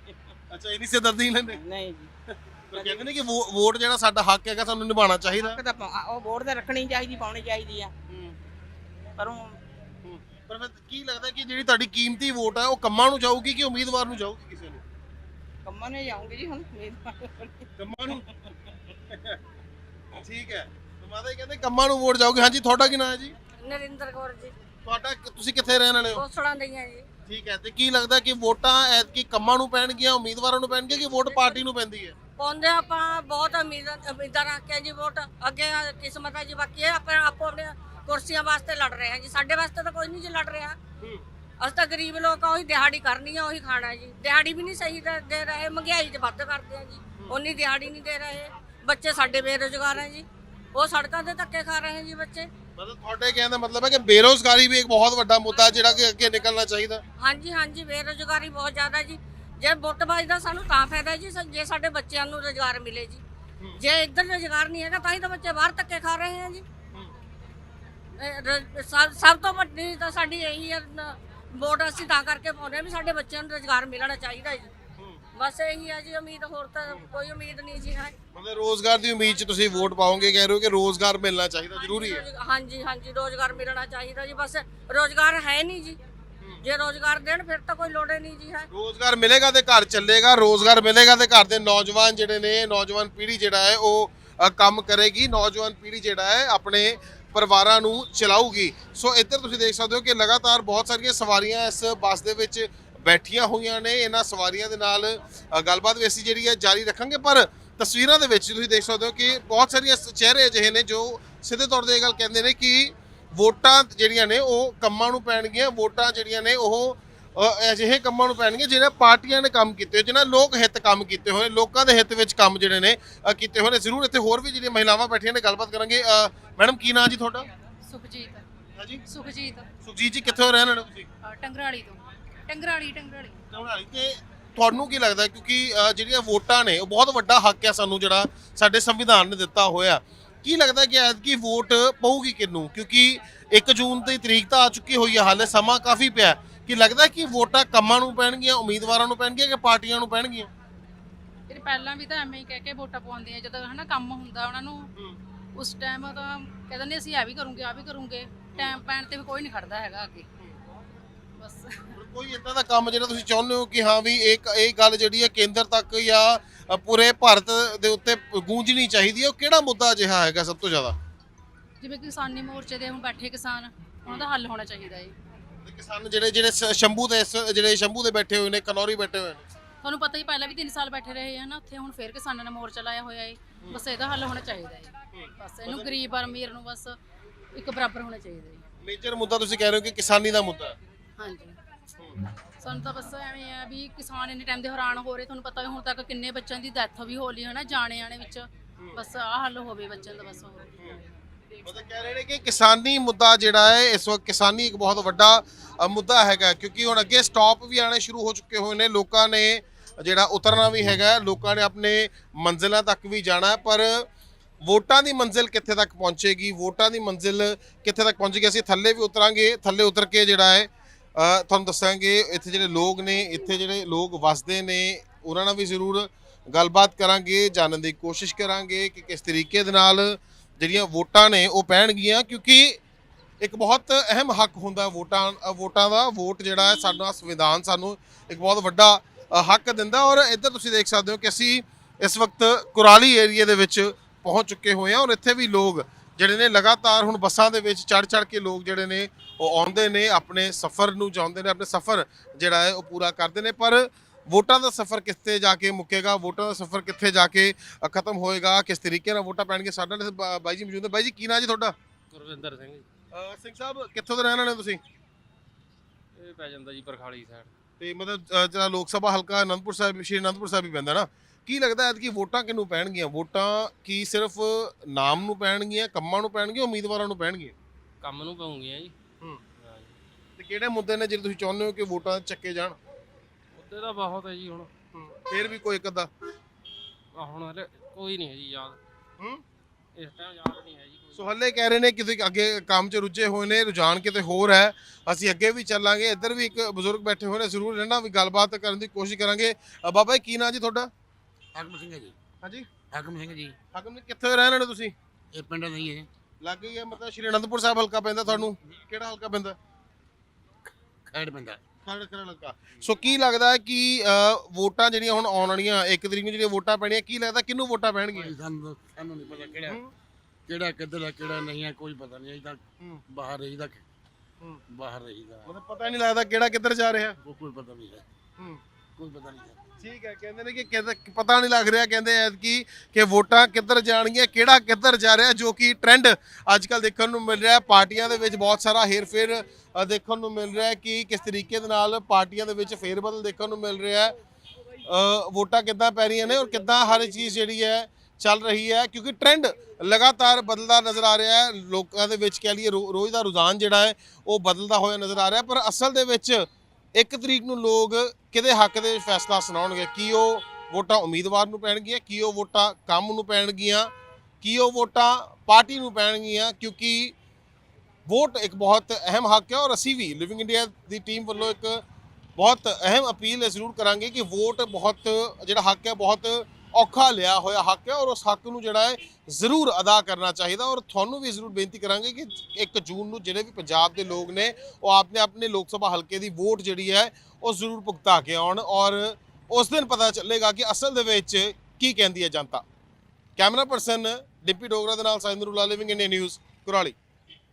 ਅੱਛਾ ਸਿਰਦਰਦੀ ਨਹੀਂ ਲੈਂਦੇ ਨਹੀਂ ਜੀ। ਪਰ ਕਹਿੰਦੇ ਨੇ ਕਿ ਵੋ- ਵੋਟ ਜਿਹੜਾ ਸਾਡਾ ਹੱਕ ਹੈਗਾ ਸਾਨੂੰ ਨਿਭਾਉਣਾ ਚਾਹੀਦਾ। ਤਾਂ ਪਾ- ਉਹ ਵੋਟ ਤਾਂ ਰੱਖਣੀ ਚਾਹੀਦੀ ਪਾਉਣੀ ਚਾਹੀਦੀ ਆ। ਪਰ ਉਹ ਪਰ ਫਿਰ ਕੀ ਲੱਗਦਾ ਕਿ ਜਿਹੜੀ ਤੁਹਾਡੀ ਕੀਮਤੀ ਵੋਟ ਹੈ ਉਹ ਕੰਮਾਂ ਨੂੰ ਜਾਊਗੀ ਕਿ ਉਮੀਦਵਾਰ ਨੂੰ ਜਾਊਗੀ ਕਿਸੇ ਨੂੰ? ਕੰਮਾਂ ਨੇ ਜਾਉਂਗੇ ਜੀ ਹੁਣ। ਕੰਮਾਂ ਨੂੰ? ਠੀਕ ਹੈ। ਤੇ ਮਾਤਾ ਜੀ ਕਹਿੰਦੇ ਕੰਮਾਂ ਨੂੰ ਵੋਟ ਜਾਊਗੀ। ਹਾਂਜੀ ਤੁਹਾਡਾ ਕੀ ਨਾਮ ਹੈ ਜੀ? ਨਰਿੰਦਰ ਕੌਰ ਜੀ। ਤੁਹਾਡਾ ਤੁਸੀਂ ਕਿੱਥੇ ਰਹਿਣ ਵਾਲੇ ਹੋ? ਕੋਸਲਾਂ ਦਈਆਂ ਜੀ। ਠੀਕ ਹੈ ਤੇ ਕੀ ਲੱਗਦਾ ਕਿ ਵੋਟਾਂ ਐਤਕੀ ਕੰਮਾਂ ਨੂੰ ਪੈਣਗੀਆਂ ਉਮੀਦਵਾਰਾਂ ਨੂੰ ਪੈਣਗੀਆਂ ਕਿ ਵੋਟ ਪਾਰਟੀ ਨੂੰ ਪੈਂਦੀ ਹੈ? ਪਾਉਂਦੇ ਆਪਾਂ ਬਹੁਤ ਉਮੀਦ ਉਮੀਦਾਂ ਰੱਖ ਕੇ ਜੀ ਵੋਟ ਅੱਗੇ ਕਿਸਮਤ ਹੈ ਜੀ ਬਾਕੀ ਇਹ ਆਪਾਂ ਆਪੋ ਆਪਣੇ ਕੁਰਸੀਆਂ ਵਾਸਤੇ ਲੜ ਰਹੇ ਹਾਂ ਜੀ। ਸਾਡੇ ਵਾਸਤੇ ਤਾਂ ਕੋਈ ਨਹੀਂ ਜੀ ਲੜ ਰਿਹਾ। ਅਸੀਂ ਤਾਂ ਗਰੀਬ ਲੋਕ ਆ ਉਹੀ ਦਿਹਾੜੀ ਕਰਨੀ ਆ ਉਹੀ ਖਾਣਾ ਜੀ। ਦਿਹਾੜੀ ਵੀ ਨਹੀਂ ਸਹੀ ਦੇ ਰਹੇ ਮਹਿੰਗਾਈ ਤੇ ਵੱਧ ਕਰਦੇ ਆ ਜੀ। ਉਨੀ ਦਿਹਾੜੀ ਨਹੀਂ ਦੇ ਰਹੇ। ਬੱਚੇ ਸਾਡੇ ਬੇਰੁਜ਼ਗਾਰ ਹੈ ਜੀ। ਉਹ ਸੜਕਾਂ ਤੇ ਧੱਕੇ ਖਾ ਰਹੇ ਜੀ ਬੱਚੇ। ਮਤਲਬ ਤੁਹਾਡੇ ਕਹਿਣ ਦਾ ਮਤਲਬ ਹੈ ਕਿ ਬੇਰੋਜ਼ਗਾਰੀ ਵੀ ਇੱਕ ਬਹੁਤ ਵੱਡਾ ਮੁੱਦਾ ਜਿਹੜਾ ਕਿ ਅੱਗੇ ਨਿਕਲਣਾ ਚਾਹੀਦਾ। ਹਾਂਜੀ ਹਾਂਜੀ ਬੇਰੁਜ਼ਗਾਰੀ ਬਹੁਤ ਜ਼ਿਆਦਾ ਜੀ। ਜੇ ਵੋਟਬਾਜ਼ੀ ਦਾ ਸਾਨੂੰ ਤਾਂ ਫਾਇਦਾ ਜੀ ਸ- ਜੇ ਸਾਡੇ ਬੱਚਿਆਂ ਨੂੰ ਰੋਜ਼ਗਾਰ ਮਿਲੇ ਜੀ। ਜੇ ਇੱਧਰ ਰੋਜ਼ਗਾਰ ਨਹੀਂ ਹੈਗਾ ਤਾਂ ਹੀ ਤਾਂ ਬੱਚੇ ਬਾਹਰ ਧੱਕੇ ਖਾ ਰਹੇ ਆ ਜੀ। ਇਹ ਰ- ਸਭ ਸਭ ਤੋਂ ਵੱਡੀ ਤਾਂ ਸਾਡੀ ਇਹੀ ਹੈ ਨ- ਵੋਟ ਅਸੀਂ ਤਾਂ ਕਰਕੇ ਪਾਉਂਦੇ ਹਾਂ ਵੀ ਸਾਡੇ ਬੱਚਿਆਂ ਨੂੰ ਰੋਜ਼ਗਾਰ ਮਿਲਣਾ ਚਾਹੀਦਾ ਜੀ। ਬਸ ਇਹੀ ਹੈ ਜੀ ਉਮੀਦ ਹੋਰ ਤਾਂ ਕੋਈ ਉਮੀਦ ਨਹੀਂ ਜੀ ਹੈ। ਮਤਲਬ ਰੋਜ਼ਗਾਰ ਦੀ ਉਮੀਦ 'ਚ ਤੁਸੀਂ ਵੋਟ ਪਾਓਗੇ ਕਹਿ ਰਹੇ ਹੋ ਕਿ ਰੋਜ਼ਗਾਰ ਮਿਲਣਾ ਚਾਹੀਦਾ ਜ਼ਰੂਰੀ ਹੈ। ਹਾਂਜੀ ਹਾਂਜੀ ਰੋਜ਼ਗਾਰ ਮਿਲਣਾ ਚਾਹੀਦਾ ਜੀ ਬਸ ਰੋਜ਼ਗਾਰ ਹੈ ਨਹੀਂ ਜੀ। ਜੇ ਰੋਜ਼ਗਾਰ ਦੇਣ ਫਿਰ ਤਾਂ ਕੋਈ ਲੋੜ ਹੀ ਨਹੀਂ ਜੀ ਹੈ। ਰੋਜ਼ਗਾਰ ਮਿਲੇਗਾ ਤੇ ਘਰ ਚੱਲੇਗਾ ਰੋਜ਼ਗਾਰ ਮਿਲੇਗਾ ਤੇ ਘਰ ਦੇ ਨੌਜਵਾਨ ਜਿਹੜੇ ਨੇ ਨੌਜਵਾਨ ਪੀੜ੍ਹੀ ਜਿਹੜਾ ਹੈ ਉਹ ਅ, ਕੰਮ ਕਰੇਗੀ ਨੌਜਵਾਨ ਪੀੜ੍ਹੀ ਜਿਹੜਾ ਹੈ ਆਪਣੇ ਪਰਿਵਾਰਾਂ ਨੂੰ ਚਲਾਊਗੀ। ਸੋ ਇੱਧਰ ਤੁਸੀਂ ਦੇਖ ਸਕਦੇ ਹੋ ਕਿ ਲਗਾਤਾਰ ਬਹੁਤ ਸਾਰੀਆਂ ਸਵਾਰੀਆਂ ਇਸ ਬੱਸ ਦੇ ਵਿੱਚ ਬੈਠੀਆਂ ਹੋਈਆਂ ਨੇ ਇਹਨਾਂ ਸਵਾਰੀਆਂ ਦੇ ਨਾਲ ਗੱਲਬਾਤ ਵੀ ਅਸੀਂ ਜਿਹੜੀ ਹੈ ਜਾਰੀ ਰੱਖਾਂਗੇ ਪਰ ਤਸਵੀਰਾਂ ਦੇ ਵਿੱਚ ਤੁਸੀਂ ਦੇਖ ਸਕਦੇ ਹੋ ਕਿ ਬਹੁਤ ਸਾਰੀਆਂ ਚਿਹਰੇ ਅਜਿਹੇ ਨੇ ਜੋ ਸਿੱਧੇ ਤੌਰ ਤੇ ਇਹ ਗੱਲ ਕਹਿੰਦੇ ਨੇ ਕਿ ਵੋਟਾਂ ਜਿਹੜੀਆਂ ਨੇ ਉਹ ਕੰਮਾਂ ਨੂੰ ਪੈਣਗੀਆਂ ਵੋਟਾਂ ਜਿਹੜੀਆਂ ਨੇ ਉਹ ਅਜਿਹੇ ਕੰਮਾਂ ਨੂੰ ਪੈਣਗੇ ਜਿਹੜੇ ਪਾਰਟੀਆਂ ਨੇ ਕੰਮ ਕੀਤੇ ਹੋਏ ਜਿਹਨਾਂ ਲੋਕ ਹਿੱਤ ਕੰਮ ਕੀਤੇ ਹੋਏ ਲੋਕਾਂ ਦੇ ਹਿੱਤ ਵਿੱਚ ਕੰਮ ਜਿਹੜੇ ਨੇ ਕੀਤੇ ਹੋਏ ਨੇ। ਜ਼ਰੂਰ ਇੱਥੇ ਹੋਰ ਵੀ ਜਿਹੜੀਆਂ ਮਹਿਲਾਵਾਂ ਬੈਠੀਆਂ ਨੇ ਗੱਲਬਾਤ ਕਰਾਂਗੇ। ਮੈਡਮ ਕੀ ਨਾਂ ਜੀ ਤੁਹਾਡਾ? ਸੁਖਜੀਤ। ਹਾਂਜੀ? ਸੁਖਜੀਤ। ਸੁਖਜੀਤ ਜੀ ਕਿੱਥੋਂ ਰਹਿਣ ਵਾਲੇ ਤੁਸੀਂ? ਟੰਗਰਾਲੀ ਤੋਂ। ਟੰਗਰਾਲੀ ਟੰਗਰਾਲੀ। ਘਮਰਾਲੀ ਤੇ ਤੁਹਾਨੂੰ ਕੀ ਲੱਗਦਾ ਕਿਉਂਕਿ ਅ, ਜਿਹੜੀਆਂ ਵੋਟਾਂ ਨੇ ਉਹ ਬਹੁਤ ਵੱਡਾ ਹੱਕ ਹੈ ਸਾਨੂੰ ਜਿਹੜਾ ਸਾਡੇ ਸੰਵਿਧਾਨ ਨੇ ਦਿੱਤਾ ਹੋਇਆ ਕੀ ਲੱਗਦਾ ਕਿ ਐਤਕੀ ਵੋਟ ਪਊਗੀ ਕਿੰਨੂੰ ਕਿਉਂਕਿ 1 ਜੂਨ ਦੀ ਤਰੀਕ ਤਾਂ ਆ ਚੁੱਕੀ ਹੋਈ ਹੈ ਹਾਲੇ ਸਮਾਂ ਕਾਫੀ ਪਿਆ ਕੀ ਲੱਗਦਾ ਕਿ ਵੋਟਾਂ ਕੰਮਾਂ ਨੂੰ ਪੈਣਗੀਆਂ ਉਮੀਦਵਾਰਾਂ ਨੂੰ ਪੈਣਗੀਆਂ ਕਿ ਪਾਰਟੀਆਂ ਨੂੰ ਪੈਣਗੀਆਂ? ਇਹ ਪਹਿਲਾਂ ਵੀ ਤਾਂ ਐਵੇਂ ਹੀ ਕਹਿ ਕੇ ਵੋਟਾਂ ਪਵਾਉਂਦੇ ਆ ਜਦੋਂ ਹਨਾ ਕੰਮ ਹੁੰਦਾ ਉਹਨਾਂ ਨੂੰ ਉਸ ਟਾਈਮ ਤਾਂ ਕਹਿ ਦਿੰਦੇ ਅਸੀਂ ਆ ਵੀ ਕਰੂੰਗੇ ਆ ਵੀ ਕਰੂੰਗੇ। ਟਾਈਮ ਪੈਣ ਤੇ ਵੀ ਕੋਈ ਨਹੀਂ ਖੜਦਾ ਹੈਗਾ ਅੱਗੇ। ਬਸ। ਕੋਈ ਇਦਾਂ ਦਾ ਕੰਮ ਜਿਹੜਾ ਤੁਸੀਂ ਚਾਹੁੰਦੇ ਹੋ ਕਿ ਹਾਂ ਵੀ ਇੱਕ ਇਹ ਗੱਲ ਜਿਹੜੀ ਹੈ ਕੇਂਦਰ ਤੱਕ ਜਾਂ ਪੂਰੇ ਭਾਰਤ ਦੇ ਉੱਤੇ ਗੂੰਜਣੀ ਚਾਹੀਦੀ ਹੈ ਉਹ ਕਿਹੜਾ ਮੁੱਦਾ ਅਜਿਹਾ ਹੈਗਾ ਸਭ ਤੋਂ ਜ਼ਿਆਦਾ? ਜਿਵੇਂ ਕਿਸਾਨੀ ਮੋਰਚੇ ਦੇ ਹੁਣ ਬੈਠੇ ਕਿਸਾਨ ਉਹਨਾਂ ਦਾ ਹੱਲ ਹੋਣਾ ਚਾਹੀਦਾ ਹੈ ਕਿਸਾਨ ਜਿਹੜੇ ਜਿਹੜੇ ਸ਼ੰਭੂ ਦੇ ਜਿਹੜੇ ਸ਼ੰਭੂ ਦੇ ਬੈਠੇ ਹੋਏ ਨੇ ਕਨੌਰੀ ਬੈਠੇ ਹੋਏ ਨੇ? ਤੁਹਾਨੂੰ ਪਤਾ ਹੀ ਪਹਿਲਾਂ ਵੀ 3 ਸਾਲ ਬੈਠੇ ਰਹੇ ਆ ਨਾ ਉੱਥੇ ਹੁਣ ਫੇਰ ਕਿਸਾਨਾਂ ਨੇ ਮੋਰਚਾ ਲਾਇਆ ਹੋਇਆ ਏ ਬਸ ਇਹਦਾ ਹੱਲ ਹੋਣਾ ਚਾਹੀਦਾ ਹੈ। ਬਸ ਇਹਨੂੰ ਗਰੀਬ ਔਰ ਅਮੀਰ ਨੂੰ ਬਸ ਇੱਕ ਬਰਾਬਰ ਹੋਣਾ ਚਾਹੀਦਾ ਹੈ ਮੇਜਰ ਮੁੱਦਾ ਤੁਸੀਂ ਕਹਿ ਰਹੇ ਹੋ ਕਿ ਕਿਸਾਨੀ ਦਾ ਮੁੱਦਾ ਹੈ। ਹਾਂਜੀ। ਸਾਨੂੰ ਤਾਂ ਬਸ ਐਵੇਂ ਆ ਵੀ ਕਿਸਾਨ ਇੰਨੇ ਟਾਈਮ ਦੇ ਹੈਰਾਨ ਹੋ ਰਹੇ ਤੁਹਾਨੂੰ ਪਤਾ ਵੀ ਹੁਣ ਤੱਕ ਕਿੰਨੇ ਬੱਚਿਆਂ ਦੀ ਡੈਥ ਵੀ ਹੋ ਲਈ ਹੈ ਜਾਣੇ ਆਣੇ ਵਿੱਚ। ਬਸ ਆਹ ਹੱਲ ਹੋਵੇ ਬੱਚਿਆਂ ਦਾ ਬਸ ਹੋਰ ਮਤਲਬ ਕਹਿ ਰਹੇ ਨੇ ਕਿ ਕਿਸਾਨੀ ਮੁੱਦਾ ਜਿਹੜਾ ਹੈ ਇਸ ਵਕਤ ਕਿਸਾਨੀ ਇੱਕ ਬਹੁਤ ਵੱਡਾ ਅ, ਮੁੱਦਾ ਹੈਗਾ ਕਿਉਂਕਿ ਹੁਣ ਅੱਗੇ ਸਟਾਪ ਵੀ ਆਣੇ ਸ਼ੁਰੂ ਹੋ ਚੁੱਕੇ ਹੋਏ ਨੇ ਲੋਕਾਂ ਨੇ ਜਿਹੜਾ ਉਤਰਨਾ ਵੀ ਹੈਗਾ ਲੋਕਾਂ ਨੇ ਆਪਣੇ ਮੰਜ਼ਿਲਾਂ ਤੱਕ ਵੀ ਜਾਣਾ ਹੈ, ਪਰ ਵੋਟਾਂ ਦੀ ਮੰਜ਼ਿਲ ਕਿੱਥੇ ਤੱਕ ਪਹੁੰਚੇਗੀ? ਵੋਟਾਂ ਦੀ ਮੰਜ਼ਿਲ ਕਿੱਥੇ ਤੱਕ ਪਹੁੰਚੇਗੀ? ਅਸੀਂ ਥੱਲੇ ਵੀ ਉਤਰਾਂਗੇ ਥੱਲੇ ਉਤਰ ਕੇ ਜਿਹੜਾ ਹੈ ਤੁਹਾਨੂੰ ਦੱਸਾਂਗੇ, ਇੱਥੇ ਜਿਹੜੇ ਲੋਕ ਨੇ, ਇੱਥੇ ਜਿਹੜੇ ਲੋਕ ਵਸਦੇ ਨੇ, ਉਹਨਾਂ ਨਾਲ ਵੀ ਜ਼ਰੂਰ ਗੱਲਬਾਤ ਕਰਾਂਗੇ, ਜਾਣਨ ਦੀ ਕੋਸ਼ਿਸ਼ ਕਰਾਂਗੇ ਕਿ ਕਿਸ ਤਰੀਕੇ ਦੇ ਨਾਲ ਜਿਹੜੀਆਂ ਵੋਟਾਂ ਨੇ ਉਹ ਪੈਣਗੀਆਂ, ਕਿਉਂਕਿ ਇੱਕ ਬਹੁਤ ਅਹਿਮ ਹੱਕ ਹੁੰਦਾ ਵੋਟਾਂ ਵੋਟਾਂ ਦਾ। ਵੋਟ ਜਿਹੜਾ ਹੈ ਸਾਡਾ ਸੰਵਿਧਾਨ ਸਾਨੂੰ ਇੱਕ ਬਹੁਤ ਵੱਡਾ ਹੱਕ ਦਿੰਦਾ। ਔਰ ਇੱਧਰ ਤੁਸੀਂ ਦੇਖ ਸਕਦੇ ਹੋ ਕਿ ਅਸੀਂ ਇਸ ਵਕਤ ਕੁਰਾਲੀ ਏਰੀਆ ਦੇ ਵਿੱਚ ਪਹੁੰਚ ਚੁੱਕੇ ਹੋਏ ਹਾਂ ਔਰ ਇੱਥੇ ਵੀ ਲੋਕ ਜਿਹੜੇ ਨੇ ਲਗਾਤਾਰ ਹੁਣ ਬੱਸਾਂ ਦੇ ਵਿੱਚ ਚੜ ਚੜ ਕੇ ਲੋਕ ਜਿਹੜੇ ਨੇ ਉਹ ਆਉਂਦੇ ਨੇ ਆਪਣੇ ਸਫ਼ਰ ਨੂੰ ਚਾਹੁੰਦੇ ਨੇ ਆਪਣੇ ਸਫ਼ਰ ਜਿਹੜਾ ਹੈ ਉਹ ਪੂਰਾ ਕਰਦੇ ਨੇ। ਪਰ ਵੋਟਾਂ ਦਾ ਸਫ਼ਰ ਕਿੱਥੇ ਜਾ ਕੇ ਮੁੱਕੇਗਾ? ਵੋਟਾਂ ਦਾ ਸਫ਼ਰ ਕਿੱਥੇ ਜਾ ਕੇ ਖਤਮ ਹੋਏਗਾ? ਕਿਸ ਤਰੀਕੇ ਨਾਲ ਵੋਟਾਂ ਪੈਣਗੇ ਸਾਡੇ ਨਾਲ ਬਾ- ਬਾਈ ਜੀ ਮੌਜੂਦ ਹੈ ਬਾਈ ਜੀ ਕੀ ਨਾਂ ਜੀ ਤੁਹਾਡਾ? ਗੁਰਵਿੰਦਰ ਸਿੰਘ ਜੀ। ਸਿੰਘ ਸਾਹਿਬ ਕਿੱਥੋਂ ਦੇ ਰਹਿਣ ਵਾਲੇ ਹੋ ਤੁਸੀਂ? ਇਹ ਪੈ ਜਾਂਦਾ ਜੀ ਬਰਖਾਲੀ ਸਾਈਡ ਤੇ ਮਤਲਬ ਜਿਹੜਾ ਲੋਕ ਸਭਾ ਹਲਕਾ ਅਨੰਦਪੁਰ ਸਾਹਿਬ ਸ਼੍ਰੀ ਅਨੰਦਪੁਰ ਸਾਹਿਬ ਹੀ ਪੈਂਦਾ ਨਾ? ਕੀ ਲੱਗਦਾ ਹੈ ਕਿ ਵੋਟਾਂ ਕਿਹਨੂੰ ਪੈਣਗੀਆਂ? ਵੋਟਾਂ ਕੀ ਸਿਰਫ ਨਾਮ ਨੂੰ ਪੈਣਗੀਆਂ ਕੰਮਾਂ ਨੂੰ ਪੈਣਗੀਆਂ ਉਮੀਦਵਾਰਾਂ ਨੂੰ ਪੈਣਗੀਆਂ? ਕੰਮ ਨੂੰ ਪਾਉਂਗੀਆਂ ਜੀ। ਹੂੰ। ਹਾਂ ਜੀ ਤੇ ਕਿਹੜੇ ਮੁੱਦੇ ਨੇ ਜਿਹੜੇ ਤੁਸੀਂ ਚਾਹੁੰਦੇ ਹੋ ਕਿ ਵੋਟਾਂ ਚੱਕੇ ਜਾਣ? ਮੁੱਦੇ ਤਾਂ ਬਹੁਤ ਹੈ ਜੀ ਹੁਣ। ਫੇਰ ਵੀ ਕੋਈ ਇੱਕ ਅੱਧਾ? ਆਹ ਹੁਣ ਹਲੇ ਕੋਈ ਨਹੀਂ ਹੈ ਜੀ ਯਾਦ। ਹੂੰ। ਇਸ ਟਾਈਮ ਯਾਦ ਨਹੀਂ ਹੈ ਜੀ ਕੋਈ। ਸੋ ਹੱਲੇ ਕਹਿ ਰਹੇ ਨੇ ਕਿ ਤੁਸੀਂ ਅੱਗੇ ਕੰਮ 'ਚ ਰੁੱਝੇ ਹੋਏ ਨੇ ਰੁਝਾਨ ਕਿਤੇ ਹੋਰ ਹੈ। ਅਸੀਂ ਅੱਗੇ ਵੀ ਚੱਲਾਂਗੇ। ਇੱਧਰ ਵੀ ਇੱਕ ਬਜ਼ੁਰਗ ਬੈਠੇ ਹੋਏ ਨੇ ਜ਼ਰੂਰ ਇਹਨਾਂ ਨਾਲ ਵੀ ਗੱਲਬਾਤ ਕਰਨ ਦੀ ਕੋਸ਼ਿਸ਼ ਕਰਾਂਗੇ। ਅ, ਬਾਬਾ ਜੀ ਕੀ ਨਾਂ ਜੀ ਤੁਹਾਡਾ? ਹਾਕਮ ਸਿੰਘ ਹੈ ਜੀ। ਹਾਂਜੀ। ਹਾਕਮ ਸਿੰਘ ਜੀ। ਹਾਕਮ ਜੀ ਕਿੱਥੇ ਦੇ ਰਹਿਣ ਵਾਲੇ ਤੁਸੀਂ? ਇਹ ਪਿੰਡ ਦਾ ਹੀ ਹੈ। ਲੱਗ ਗਈ ਹੈ ਮਤਲਬ ਸ਼੍ਰੀ ਅਨੰਦਪੁਰ ਸਾਹਿਬ ਹਲਕਾ ਪੈਂਦਾ ਤੁਹਾਨੂੰ। ਕਿਹੜਾ ਹਲਕਾ ਪੈਂਦਾ? ਖੈੜ ਪਿੰਡ ਦਾ ਖਰੜ ਖਰੜ ਹਲਕਾ। ਸੋ ਕੀ ਲੱਗਦਾ ਹੈ ਕਿ ਵੋਟਾਂ ਜਿਹੜੀਆਂ ਹੁਣ ਆਉਣ ਵਾਲੀਆਂ ਇੱਕ ਤਰੀਕ ਨੂੰ ਜਿਹੜੀਆਂ ਵੋਟਾਂ ਪੈਣੀਆਂ ਕੀ ਲੱਗਦਾ ਕਿਹਨੂੰ ਵੋਟਾਂ ਪੈਣਗੀਆਂ? ਸਾਨੂੰ ਸਾਨੂੰ ਨਹੀਂ ਪਤਾ ਕਿਹੜਾ ਹੂੰ। ਕਿਹੜਾ ਕਿੱਧਰ ਹੈ ਕਿਹੜਾ ਨਹੀਂ ਹੈ ਕੋਈ ਪਤਾ ਨਹੀਂ ਅਜੇ ਤੱਕ ਹੂੰ। ਬਾਹਰ ਰਹੀਦਾ ਹੂੰ। ਬਾਹਰ ਰਹੀਦਾ। ਮਤਲਬ ਪਤਾ ਹੀ ਨਹੀਂ ਲੱਗਦਾ ਕਿਹੜਾ ਕਿੱਧਰ ਜਾ ਰਿਹਾ। ਉਹ ਕੋਈ ਪਤਾ ਨਹੀਂ ਹੈ। ਹੂੰ। ਕੋਈ ਪਤਾ ਨਹੀਂ ਹੈ ਠੀਕ ਹੈ ਕਹਿੰਦੇ ਨੇ ਕਿ ਕਿੱਧਰ- ਪਤਾ ਨਹੀਂ ਲੱਗ ਰਿਹਾ ਕਹਿੰਦੇ ਐਤਕੀ ਕਿ ਵੋਟਾਂ ਕਿੱਧਰ ਜਾਣਗੀਆਂ ਕਿਹੜਾ ਕਿੱਧਰ ਜਾ ਰਿਹਾ ਜੋ ਕਿ ਟ੍ਰੈਂਡ ਅੱਜ ਕੱਲ ਦੇਖਣ ਨੂੰ ਮਿਲ ਰਿਹਾ ਹੈ ਪਾਰਟੀਆਂ ਦੇ ਵਿੱਚ ਬਹੁਤ ਸਾਰਾ ਹੇਰ-ਫੇਰ ਅ, ਦੇਖਣ ਨੂੰ ਮਿਲ ਰਿਹਾ ਹੈ ਕਿ ਕਿਸ ਤਰੀਕੇ ਦੇ ਨਾਲ ਪਾਰਟੀਆਂ ਦੇ ਵਿੱਚ ਫੇਰ-ਬਦਲ ਦੇਖਣ ਨੂੰ ਮਿਲ ਰਿਹਾ ਹੈ। ਅ, ਵੋਟਾਂ ਕਿੱਦਾਂ ਪੈ ਰਹੀਆਂ ਨੇ ਔਰ ਕਿੱਦਾਂ ਹਰ ਚੀਜ਼ ਜਿਹੜੀ ਹੈ ਚੱਲ ਰਹੀ ਹੈ ਕਿਉਂਕਿ ਟ੍ਰੈਂਡ ਲਗਾਤਾਰ ਬਦਲਦਾ ਨਜ਼ਰ ਆ ਰਿਹਾ ਹੈ। ਲੋਕਾਂ ਦੇ ਵਿੱਚ ਕਹਿ ਲਈਏ ਰੋ- ਰੋਜ਼ ਦਾ ਰੁਝਾਨ ਜਿਹੜਾ ਹੈ ਉਹ ਬਦਲਦਾ ਹੋਇਆ ਨਜ਼ਰ ਆ ਰਿਹਾ ਪਰ ਅਸਲ ਦੇ ਵਿੱਚ ਇੱਕ ਤਰੀਕ ਨੂੰ ਲੋਕ ਕਿਹਦੇ ਹੱਕ ਦੇ ਵਿੱਚ ਫੈਸਲਾ ਸੁਣਾਉਣਗੇ? ਕੀ ਉਹ ਵੋਟਾਂ ਉਮੀਦਵਾਰ ਨੂੰ ਪੈਣਗੀਆਂ? ਕੀ ਉਹ ਵੋਟਾਂ ਕੰਮ ਨੂੰ ਪੈਣਗੀਆਂ? ਕੀ ਉਹ ਵੋਟਾਂ ਪਾਰਟੀ ਨੂੰ ਪੈਣਗੀਆਂ? ਕਿਉਂਕਿ ਵੋਟ ਇੱਕ ਬਹੁਤ ਅਹਿਮ ਹੱਕ ਹੈ ਔਰ ਅਸੀਂ ਵੀ ਲਿਵਿੰਗ ਇੰਡੀਆ ਦੀ ਟੀਮ ਵੱਲੋਂ ਇੱਕ ਬਹੁਤ ਅਹਿਮ ਅਪੀਲ ਜ਼ਰੂਰ ਕਰਾਂਗੇ ਕਿ ਵੋਟ ਬਹੁਤ ਜਿਹੜਾ ਹੱਕ ਹੈ, ਬਹੁਤ ਔਖਾ ਲਿਆ ਹੋਇਆ ਹੱਕ ਹੈ ਔਰ ਉਸ ਹੱਕ ਨੂੰ ਜਿਹੜਾ ਹੈ ਜ਼ਰੂਰ ਅਦਾ ਕਰਨਾ ਚਾਹੀਦਾ ਔਰ ਤੁਹਾਨੂੰ ਵੀ ਜ਼ਰੂਰ ਬੇਨਤੀ ਕਰਾਂਗੇ ਕਿ 1 ਜੂਨ ਨੂੰ ਜਿਹੜੇ ਵੀ ਪੰਜਾਬ ਦੇ ਲੋਕ ਨੇ ਉਹ ਆਪਣੇ ਆਪਣੇ ਲੋਕ ਸਭਾ ਹਲਕੇ ਦੀ ਵੋਟ ਜਿਹੜੀ ਹੈ ਉਹ ਜ਼ਰੂਰ ਭੁਗਤਾ ਕੇ ਆਉਣ ਔਰ ਉਸ ਦਿਨ ਪਤਾ ਚੱਲੇਗਾ ਕਿ ਅਸਲ ਦੇ ਵਿੱਚ ਕੀ ਕਹਿੰਦੀ ਹੈ ਜਨਤਾ। ਕੈਮਰਾ ਪਰਸਨ ਡਿਪਟੀ ਡੋਗਰਾ ਦੇ ਨਾਲ ਸਾਇੰਦਰੂਲਾ ਲਿਵਿੰਗ ਇੰਡੀਆ ਨਿਊਜ਼ ਕੁਰਾਲੀ।